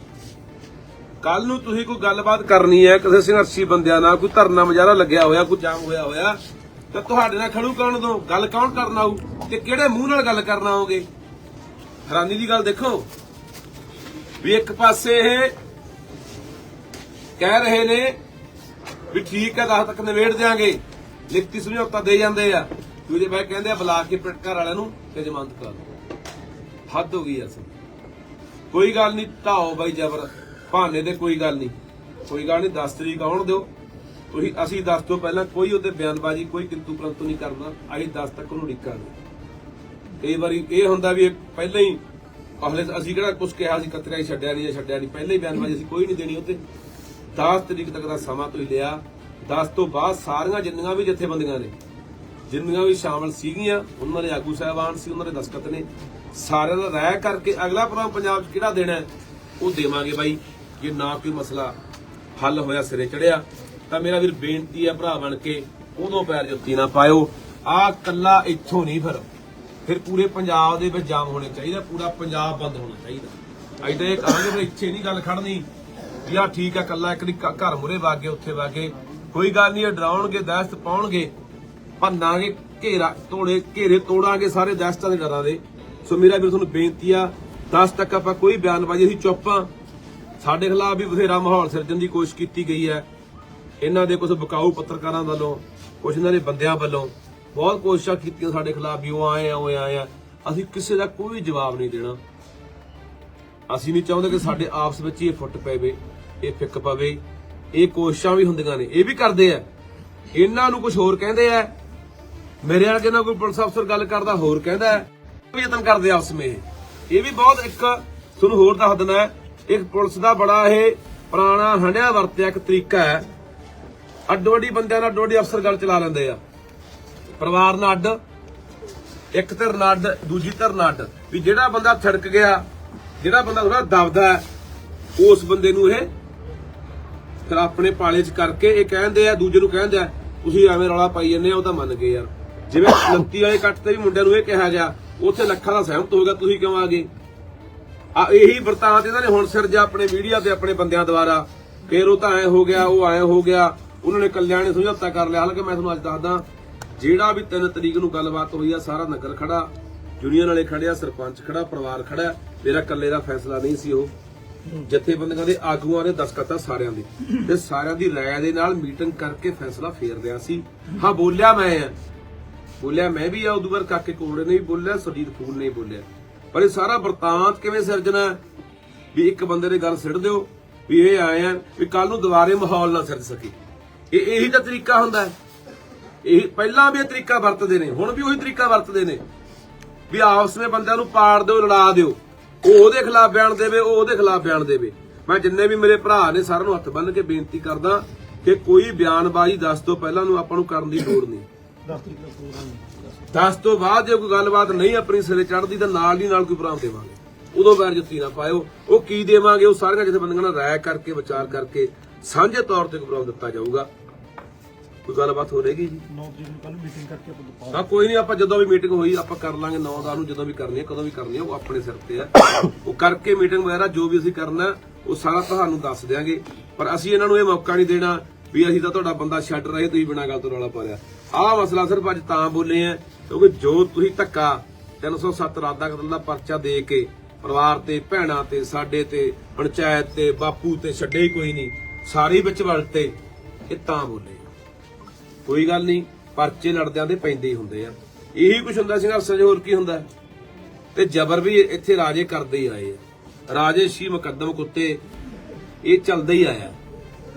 ਕੱਲ ਨੂੰ ਤੁਸੀਂ ਕੋਈ ਗੱਲਬਾਤ ਕਰਨੀ ਹੈ ਕਿਸੇ ਸੰਘਰਸ਼ੀ ਬੰਦਿਆਂ ਨਾਲ ਕੋਈ ਧਰਨਾ ਮੁਜ਼ਾਹਰਾ ਲੱਗਿਆ ਹੋਇਆ ਕੋਈ ਜਾਮ ਹੋਇਆ ਹੋਇਆ ਤਾਂ ਤੁਹਾਡੇ ਨਾਲ ਖੜੂ ਕੌਣ ਦੋ ਗੱਲ ਕੌਣ ਕਰਨ ਆਊ ਤੇ ਕਿਹੜੇ ਮੂੰਹ ਨਾਲ ਗੱਲ ਕਰਨ ਆਓਗੇ ਹੈਰਾਨੀ ਦੀ ਗੱਲ ਦੇਖੋ ਵੀ ਇੱਕ ਪਾਸੇ ਇਹ ਕਹਿ ਰਹੇ ਨੇ ਵੀ ਠੀਕ ਹੈ, ਦਸ ਤੱਕ ਨਿਬੇੜ ਦਿਆਂਗੇ, ਲਿਖਤੀ ਸਮਝੌਤਾ ਦੇ ਜਾਂਦੇ ਆ। ਦੂਜੇ ਬਾਈ ਕਹਿੰਦੇ ਆ, ਬੁਲਾ ਕੇ ਪਿਟਕਰ ਵਾਲਿਆਂ ਨੂੰ ਤੇ ਜ਼ਮਾਨਤ ਕਰਾ ਦਿਓ। ਹੱਦ ਹੋ ਗਈ ਅਸਲ। ਕੋਈ ਗੱਲ ਨਹੀਂ, ਢਾਓ ਬਾਈ ਜਬਰ ਭਾਨੇ ਤੇ ਕੋਈ ਗੱਲ ਨਹੀਂ। ਕੋਈ ਗੱਲ ਨਹੀਂ 10 ਤਰੀਕ ਆਉਣ ਦਿਓ। ਤੁਸੀਂ ਅਸੀਂ 10 ਤੋਂ ਪਹਿਲਾਂ ਕੋਈ ਉਹਦੇ ਬਿਆਨਬਾਜ਼ੀ, ਕੋਈ ਕਿੰਤੂ ਪਰੰਤੂ ਨਹੀਂ ਕਰਨਾ। ਅਸੀਂ 10 ਤੱਕ ਨੂੰ ਡਿੱਕਾਂਗੇ ਕਈ ਵਾਰੀ ਇਹ ਹੁੰਦਾ ਵੀ ਇਹ ਪਹਿਲਾਂ ਹੀ ਅਗਲੇ ਅਸੀਂ ਕਿਹੜਾ ਕੁਝ ਕਿਹਾ ਸੀ, ਕਤਰਿਆ ਹੀ ਛੱਡਿਆ ਨਹੀਂ ਜਾਂ ਛੱਡਿਆ ਨਹੀਂ ਪਹਿਲਾਂ ਹੀ ਬਿਆਨਬਾਜ਼ੀ ਅਸੀਂ ਕੋਈ ਨਹੀਂ ਦੇਣੀ ਉੱਤੇ 10 ਤਰੀਕ ਤੱਕ ਦਾ ਸਮਾਂ ਤੁਸੀਂ ਲਿਆ। 10 ਤੋਂ ਬਾਅਦ ਸਾਰੀਆਂ ਜਿੰਨੀਆਂ ਵੀ ਜਥੇਬੰਦੀਆਂ ਨੇ, ਜਿੰਨੀਆਂ ਵੀ ਸ਼ਾਮਲ ਸੀਗੀਆਂ, ਉਹਨਾਂ ਦੇ ਆਗੂ ਸਾਹਿਬਾਨ ਸੀ, ਉਹਨਾਂ ਦੇ ਦਸਖਤ ਨੇ, ਸਾਰਿਆਂ ਦਾ ਰਾਇ ਕਰਕੇ ਅਗਲਾ ਪ੍ਰੋਗਰਾਮ ਪੰਜਾਬ 'ਚ ਕਿਹੜਾ ਦੇਣਾ ਉਹ ਦੇਵਾਂਗੇ ਬਾਈ। ਜੇ ਨਾ ਕੋਈ ਮਸਲਾ ਹੱਲ ਹੋਇਆ, ਸਿਰੇ ਚੜਿਆ, ਤਾਂ ਮੇਰਾ ਵੀਰ ਬੇਨਤੀ ਹੈ ਭਰਾ ਬਣ ਕੇ ਉਦੋਂ ਪੈਰ ਜੁੱਤੀ ਨਾ ਪਾਇਓ। ਆ ਕੱਲਾ ਇੱਥੋਂ ਨਹੀਂ ਫਿਰ। ਫਿਰ ਪੂਰੇ ਪੰਜਾਬ ਦੇ ਵਿੱਚ ਜਾਮ ਹੋਣੇ ਚਾਹੀਦਾ, ਪੂਰਾ ਪੰਜਾਬ ਬੰਦ ਹੋਣਾ ਚਾਹੀਦਾ। ਅਸੀਂ ਤਾਂ ਇਹ ਕਹਾਂਗੇ ਵੀ ਇੱਥੇ ਨਹੀਂ ਗੱਲ ਖੜਨੀ, ਵੀ ਠੀਕ ਆ ਕੱਲਾ ਇੱਕ ਦੀ ਘਰ ਮੁਰੇ ਵਾਗੇ, ਉੱਥੇ ਵਾਗੇ। ਕੋਈ ਗੱਲ ਨਹੀਂ ਡਰਾਉਣਗੇ, ਦਹਿਸ਼ਤ ਪਾਉਣਗੇ, ਭੰਨਾਂਗੇ, ਘੇਰਾ ਤੋੜੇ ਘੇਰੇ ਤੋੜਾਂਗੇ ਸਾਰੇ ਦਹਿਸ਼ਤਾਂ ਦੇ ਡਰਾਂ ਦੇ। ਸੋ ਮੇਰਾ ਵੀਰ, ਤੁਹਾਨੂੰ ਬੇਨਤੀ ਆ 10 ਤੱਕ ਆਪਾਂ ਕੋਈ ਬਿਆਨਬਾਜ਼ੀ ਅਸੀਂ ਚੁੱਪ ਆ। ਸਾਡੇ ਖਿਲਾਫ ਵੀ ਬਥੇਰਾ ਮਾਹੌਲ ਸਿਰਜਣ ਦੀ ਕੋਸ਼ਿਸ਼ ਕੀਤੀ ਗਈ ਹੈ। ਇਹਨਾਂ ਦੇ ਕੁਝ ਬਕਾਊ ਪੱਤਰਕਾਰਾਂ ਵੱਲੋਂ ਕੁਝ ਇਹਨਾਂ ਦੇ ਬੰਦਿਆਂ ਵੱਲੋਂ ਬਹੁਤ ਕੋਸ਼ਿਸ਼ਾਂ ਕੀਤੀਆਂ ਸਾਡੇ ਖਿਲਾਫ ਵੀ, ਉਹ ਆਏ ਆ, ਉਹ ਆਏ ਆ। ਅਸੀਂ ਕਿਸੇ ਦਾ ਕੋਈ ਜਵਾਬ ਨਹੀਂ ਦੇਣਾ। ਅਸੀਂ ਨਹੀਂ ਚਾਹੁੰਦੇ ਕਿ ਸਾਡੇ ਆਪਸ ਵਿੱਚ ਹੀ ਇਹ ਫੁੱਟ ਪਵੇ, ਇਹ ਫਿੱਕ ਪਵੇ। ਇਹ ਕੋਸ਼ਿਸ਼ਾਂ ਵੀ ਹੁੰਦੀਆਂ ਨੇ, ਇਹ ਵੀ ਕਰਦੇ ਆ। ਇਹਨਾਂ ਨੂੰ ਕੁਝ ਹੋਰ ਕਹਿੰਦੇ ਆ। ਮੇਰੇ ਵਰਗੇ ਨਾਲ ਕੋਈ ਪੁਲਿਸ ਅਫਸਰ ਗੱਲ ਕਰਦਾ, ਹੋਰ ਕਹਿੰਦਾ ਵੀ ਯਤਨ ਕਰਦੇ ਆ ਆਪਸ ਵਿੱਚ। ਇਹ। ਵੀ ਬਹੁਤ ਇੱਕ, ਤੁਹਾਨੂੰ ਹੋਰ ਦੱਸ ਦਿੰਦਾ ਇੱਕ ਪੁਲਿਸ ਦਾ ਬੜਾ ਇਹ ਪੁਰਾਣਾ ਹੰਡਿਆ ਵਰਤਿਆ ਇੱਕ ਤਰੀਕਾ ਹੈ। ਅੱਡੋ ਅੱਡੀ ਬੰਦਿਆਂ ਨਾਲ ਅੱਡੋ ਅੱਡੀ ਅਫਸਰ ਗੱਲ ਚਲਾ ਲੈਂਦੇ ਆ। ਪਰਿਵਾਰ ਨਾਲ ਅੱਡ, ਇੱਕ ਧਿਰ ਨਾਲ ਅੱਡ, ਦੂਜੀ ਧਿਰ ਨਾਲ ਅੱਡ। ਵੀ ਜਿਹੜਾ ਬੰਦਾ ਛੜਕ ਗਿਆ, ਜਿਹੜਾ ਬੰਦਾ ਥੋੜਾ ਦਬਦਾ ਉਸ ਬੰਦੇ ਨੂੰ ਇਹ ਫਿਰ ਆਪਣੇ ਪਾਲੇ 'ਚ ਕਰਕੇ ਇਹ ਕਹਿੰਦੇ ਆ, ਦੂਜੇ ਨੂੰ ਕਹਿੰਦੇ ਆ, ਤੁਸੀਂ ਐਵੇਂ ਰੌਲਾ ਪਾਈ ਜੰਨੇ ਆ ਉਹ ਤਾਂ ਮੰਨ ਗਏ ਯਾਰ। ਜਿਵੇਂ 29 ਵਾਲੇ ਕੱਟ ਤੇ ਵੀ ਮੁੰਡਿਆਂ ਨੂੰ ਇਹ ਕਿਹਾ ਗਿਆ, ਉੱਥੇ ਲੱਖਾਂ ਦਾ ਸਹਿਮਤ ਹੋ ਗਿਆ, ਤੁਸੀਂ ਕਿਉਂ ਆ ਗਏ? ਆ ਇਹੀ ਵਰਤਾਂਤ ਇਹਨਾਂ ਨੇ ਹੁਣ ਸਿਰਜਾ ਆਪਣੇ ਮੀਡੀਆ ਤੇ ਆਪਣੇ ਬੰਦਿਆਂ ਦੁਆਰਾ। ਫੇਰ ਉਹ ਤਾਂ ਐ ਹੋ ਗਿਆ, ਉਹ ਐ ਹੋ ਗਿਆ। ਉਹਨਾਂ ਨੇ ਕੱਲਿਆਂ ਨੇ ਸਮਝੌਤਾ ਕਰ ਲਿਆ। ਹਾਲਾਂਕਿ ਮੈਂ ਤੁਹਾਨੂੰ ਅੱਜ ਦੱਸਦਾ ਜਿਹੜਾ ਵੀ 3 ਤਰੀਕ ਨੂੰ ਗੱਲਬਾਤ ਹੋਈ ਆ, ਸਾਰਾ ਨਗਰ ਖੜਾ ਯੂਨੀਅਨ ਵਾਲੇ ਖੜਿਆ ਸਰਪੰਚ ਖੜਾ, ਪਰਿਵਾਰ ਖੜਾ ਮੇਰਾ ਇਕੱਲੇ ਦਾ ਫੈਸਲਾ ਨਹੀਂ ਸੀ ਉਹ। ਜਥੇਬੰਦੀਆਂ ਦੇ ਆਗੂਆਂ ਨੇ ਦਸਕਤਾਂ ਸਾਰਿਆਂ ਦੇ। ਤੇ ਸਾਰਿਆਂ ਦੀ ਰਾਏ ਦੇ ਨਾਲ ਮੀਟਿੰਗ ਕਰਕੇ ਫੈਸਲਾ ਫੇਰ ਰਿਹਾ ਸੀ। ਹਾਂ, ਬੋਲਿਆ ਮੈਂ। ਆ ਬੋਲਿਆ ਮੈਂ ਵੀ ਆ, ਉਦੋਂ ਬਾਅਦ ਕਾਕੇ ਕੋੜੇ ਨੇ ਵੀ ਬੋਲਿਆ, ਸੁਰਜੀਤ ਫੂਲ ਨੇ ਬੋਲਿਆ। ਪਰ ਇਹ ਸਾਰਾ ਵਰਤਾਂਤ ਕਿਵੇਂ ਸਿਰਜਣਾ ਵੀ ਇੱਕ ਬੰਦੇ ਦੀ ਗੱਲ ਸਿੱਟ ਦਿਓ, ਵੀ ਇਹ ਆਏ ਆ, ਵੀ ਕੱਲ ਨੂੰ ਦੁਬਾਰੇ ਮਾਹੌਲ ਨਾ ਸਿਰਜ ਸਕੇ। ਇਹ ਇਹੀ ਤਾਂ ਤਰੀਕਾ ਹੁੰਦਾ ਹੈ। ਇਹ ਪਹਿਲਾਂ ਵੀ ਇਹ ਤਰੀਕਾ ਵਰਤਦੇ ਨੇ ਹੁਣ ਵੀ ਉਹੀ ਤਰੀਕਾ ਵਰਤਦੇ ਨੇ। ਵੀ ਆਪਸ ਵਿੱਚ ਬੰਦਿਆਂ ਨੂੰ ਪਾੜ ਦਿਓ ਲੜਾ ਦਿਓ। ਉਹ ਉਹਦੇ ਖਿਲਾਫ ਬਿਆਨ ਦੇਵੇ ਉਹ ਉਹਦੇ ਖਿਲਾਫ ਬਿਆਨ ਦੇਵੇ। ਮੈਂ ਜਿੰਨੇ ਵੀ ਮੇਰੇ ਭਰਾ ਨੇ ਸਾਰਿਆਂ ਨੂੰ ਹੱਥ ਬੰਨ੍ਹ ਕੇ ਬੇਨਤੀ ਕਰਦਾ ਕਿ ਕੋਈ ਬਿਆਨਬਾਜ਼ੀ ਦੱਸ ਤੋਂ ਪਹਿਲਾਂ ਨੂੰ ਆਪਾਂ ਨੂੰ ਕਰਨ ਦੀ ਲੋੜ ਨਹੀਂ। 10 ਤੋਂ ਬਾਅਦ ਜੇ ਕੋਈ ਗੱਲਬਾਤ ਨਹੀਂ ਆਪਣੀ ਸਿਰੇ ਚੜਦੀ ਤਾਂ ਨਾਲ ਦੀ ਨਾਲ ਕੋਈ ਪ੍ਰੋਗਰਾਮ ਦੇਵਾਂਗੇ। ਉਦੋਂ ਬੈਰ ਜੁੱਤੀ ਨਾ ਪਾਇਓ। ਉਹ ਕੀ ਦੇਵਾਂਗੇ ਉਹ ਸਾਰੀਆਂ ਜਥੇਬੰਦੀਆਂ ਨਾਲ ਰਾਇ ਕਰਕੇ ਵਿਚਾਰ ਕਰਕੇ ਸਾਂਝੇ ਤੌਰ ਤੇ ਕੋਈ ਪ੍ਰੋਗਰਾਮ ਦਿੱਤਾ ਜਾਊਗਾ। ਕੋਈ ਗੱਲਬਾਤ ਹੋ ਰਹੇਗੀ ਜੀ? 9 ਤਰੀਕ ਨੂੰ ਕੱਲ ਮੀਟਿੰਗ ਕਰਕੇ ਆਪਾਂ ਦੁਪਹਿਰ ਹਾਂ ਕੋਈ ਨਹੀਂ ਆਪਾਂ ਜਦੋਂ ਵੀ ਮੀਟਿੰਗ ਹੋਈ ਆਪਾਂ ਕਰ ਲਾਂਗੇ। 9 ਦਾ ਨੂੰ ਜਦੋਂ ਵੀ ਕਰਨੀ ਹੈ ਕਦੋਂ ਵੀ ਕਰਨੀ ਹੈ ਉਹ ਆਪਣੇ ਸਿਰ ਤੇ ਹੈ। ਉਹ ਕਰਕੇ ਮੀਟਿੰਗ ਵਗੈਰਾ ਜੋ ਵੀ ਅਸੀਂ ਕਰਨਾ ਉਹ ਸਾਰਾ ਤੁਹਾਨੂੰ ਦੱਸ ਦਿਆਂਗੇ। ਪਰ ਅਸੀਂ ਇਹਨਾਂ ਨੂੰ ਇਹ ਮੌਕਾ ਨਹੀਂ ਦੇਣਾ ਵੀ ਅਸੀਂ ਤਾਂ ਤੁਹਾਡਾ ਬੰਦਾ ਛੱਡ ਰਹੇ ਤੁਸੀਂ ਬਿਨਾਂ ਗੱਲ ਤੋਂ ਰੌਲਾ ਪਾ ਲਿਆ ਆਹ ਮਸਲਾ ਸਿਰਫ ਅੱਜ ਤਾਂ ਬੋਲੇ ਆ ਕਿਉਂਕਿ ਜੋ ਤੁਸੀਂ ਧੱਕਾ 307 ਰਾਦਾ ਕਤਲ ਦਾ ਪਰਚਾ ਦੇ ਕੇ ਪਰਿਵਾਰ ਤੇ ਭੈਣਾਂ ਤੇ ਸਾਡੇ ਤੇ ਪੰਚਾਇਤ ਤੇ ਬਾਪੂ ਤੇ ਛੱਡੇ ਕੋਈ ਨਹੀਂ ਸਾਰੇ ਵਿੱਚ ਵਲਤੇ ਇਹ ਤਾਂ ਬੋਲੇ ਕੋਈ ਗੱਲ ਨਹੀਂ, ਪਰਚੇ ਲੜਦਿਆਂ ਦੇ ਪੈਂਦੇ ਹੀ ਹੁੰਦੇ ਆ। ਇਹੀ ਕੁਝ ਹੁੰਦਾ ਸੰਘਰਸ਼ 'ਚ ਹੋਰ ਕੀ ਹੁੰਦਾ? ਤੇ ਜ਼ਬਰ ਵੀ ਇੱਥੇ ਰਾਜੇ ਕਰਦੇ ਹੀ ਆਏ ਆ। ਰਾਜੇ ਸ਼ੀ ਮੁਕੱਦਮ ਕੁੱਤੇ ਇਹ ਚੱਲਦਾ ਹੀ ਆਇਆ।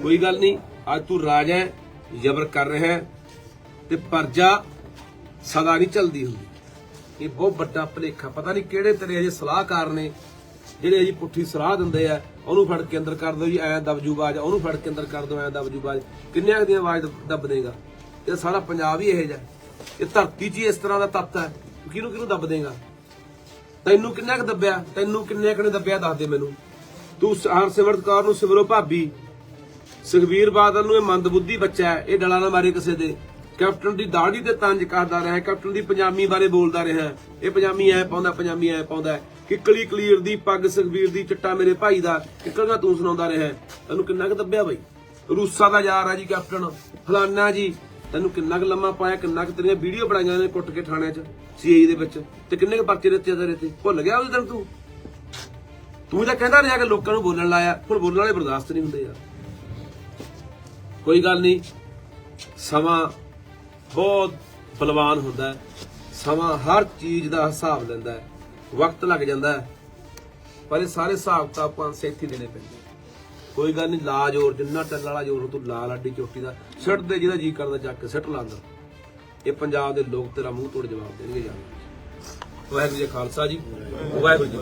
ਕੋਈ ਗੱਲ ਨਹੀਂ, ਅੱਜ ਤੂੰ ਰਾਜਾ ਹੈ, ਜ਼ਬਰ ਕਰ ਰਿਹਾ ਹੈ, ਤੇ ਪਰਜਾ ਸਦਾ ਨਹੀਂ ਚੱਲਦੀ ਹੁੰਦੀ। ਇਹ ਬਹੁਤ ਵੱਡਾ ਭਲੇਖਾ, ਪਤਾ ਨਹੀਂ ਕਿਹੜੇ ਤੇਰੇ ਅਜੇ ਸਲਾਹਕਾਰ ਨੇ, ਜਿਹੜੇ ਅਜੀ ਪੁੱਠੀ ਸਲਾਹ ਦਿੰਦੇ ਆ, ਉਹਨੂੰ ਫੜ ਕੇ ਅੰਦਰ ਕਰ ਦਿਓ ਜੀ, ਐਂ ਦਬਜੂ ਬਾਜ, ਉਹਨੂੰ ਫੜ ਕੇ ਅੰਦਰ ਕਰ ਦਿਓ, ਐਂ ਦਬਜੂ ਬਾਜ। ਕਿੰਨਿਆਂ ਦੀਆਂ ਆਵਾਜ਼ ਦੱਬ ਦੇਗਾ? ਇਹ ਸਾਰਾ ਪੰਜਾਬ ਹੀ ਇਹੋ ਜਿਹਾ ਇਹ ਧਰਤੀ 'ਚ ਇਸ ਤਰ੍ਹਾਂ ਦਾ ਤੱਤ ਹੈ। ਕਿਹਨੂੰ ਕਿਹਨੂੰ ਦੱਬ ਦੇਗਾ? ਤੈਨੂੰ ਕਿੰਨਾ ਕੁ ਦੱਬਿਆ? ਤੈਨੂੰ ਕਿੰਨੇ ਕੁ ਨੇ ਦੱਬਿਆ? ਦੱਸ ਦੇ ਮੈਨੂੰ। ਤੂੰ ਹਰਸਿਮਰਤ ਕੌਰ ਨੂੰ ਸਿਮਰੋ ਭਾਬੀ। ਸੁਖਬੀਰ ਬਾਦਲ ਨੂੰ ਇਹ ਮੰਦਬੁੱਧੀ ਬੱਚਾ ਹੈ। ਇਹ ਡਲਾ ਨਾ ਮਾਰੇ ਕਿਸੇ ਦੇ। ਕੈਪਟਨ ਦੀ ਦਾੜੀ ਤੇ ਤੰਜ ਕਰਦਾ ਰਿਹਾ ਕੈਪਟਨ ਦੀ ਪੰਜਾਮੀ ਬਾਰੇ ਬੋਲਦਾ ਰਿਹਾ ਇਹ ਪੰਜਾਮੀ ਐ ਪਾਉਂਦਾ, ਪੰਜਾਮੀ ਐ ਪਾਉਂਦਾ ਕਿੱਕਲੀ ਕਲੀਰ ਦੀ ਪੱਗ ਸੁਖਬੀਰ ਦੀ ਚਿੱਟਾ ਮੇਰੇ ਭਾਈ ਦਾ। ਕਿੱਕਲੀਆਂ ਤੂੰ ਸੁਣਾਉਂਦਾ ਰਿਹਾ ਤੈਨੂੰ ਕਿੰਨਾ ਕੁ ਦੱਬਿਆ ਬਈ? ਰੂਸਾ ਦਾ ਯਾਰ ਆ ਜੀ ਕੈਪਟਨ। ਫਲਾਨਾ ਜੀ। ਤੈਨੂੰ ਕਿੰਨਾ ਕੁ ਲੰਮਾ ਪਾਇਆ, ਕਿੰਨਾ ਕੁ ਤੇਰੀਆਂ ਵੀਡੀਓ ਬਣਾਈਆਂ ਨੇ ਕੁੱਟ ਕੇ ਥਾਣੇ 'ਚ ਸੀਆਈ ਦੇ ਵਿੱਚ, ਤੇ ਕਿੰਨੇ ਕੁ ਪਰਚੇ ਦਿੱਤੇ ਤੇਰੇ ਤੇ? ਭੁੱਲ ਗਿਆ ਉਹਦੇ ਦਿਨ ਤੂੰ? ਤੂੰ ਤਾਂ ਕਹਿੰਦਾ ਰਿਹਾ ਕਿ ਲੋਕਾਂ ਨੂੰ ਬੋਲਣ ਲਾਇਆ, ਹੁਣ ਬੋਲਣ ਵਾਲੇ ਬਰਦਾਸ਼ਤ ਨਹੀਂ ਹੁੰਦੇ ਯਾਰ। ਕੋਈ ਗੱਲ ਨਹੀਂ, ਸਮਾਂ ਬਹੁਤ ਬਲਵਾਨ ਹੁੰਦਾ ਸਮਾਂ ਹਰ ਚੀਜ਼ ਦਾ ਹਿਸਾਬ ਲੈਂਦਾ ਵਕਤ ਲੱਗ ਜਾਂਦਾ ਪਰ ਇਹ ਸਾਰੇ ਹਿਸਾਬ ਤਾਂ ਆਪਾਂ ਸੇਥੀ ਦੇਣੇ ਪੈਂਦੇ ਕੋਈ ਗੱਲ ਨਹੀਂ, ਲਾ ਜੋਰ, ਜਿੰਨਾ ਟੱਲ ਵਾਲਾ ਜੋਰ, ਤੂੰ ਲਾ ਲਾਡੀ ਚੋਟੀ ਦਾ। ਸਿੱਟ ਦੇ ਜਿਹਦਾ ਜੀ ਕਰਦਾ ਚੱਕ ਕੇ, ਸਿੱਟ ਲਾ ਇਹ ਪੰਜਾਬ ਦੇ ਲੋਕ ਤੇਰਾ ਮੂੰਹ ਤੋੜ ਜਵਾਬ ਦੇਣਗੇ ਯਾਰ। ਵਾਹਿਗੁਰੂ ਜੀ ਖਾਲਸਾ ਜੀ। ਵਾਹਿਗੁਰੂ ਜੀ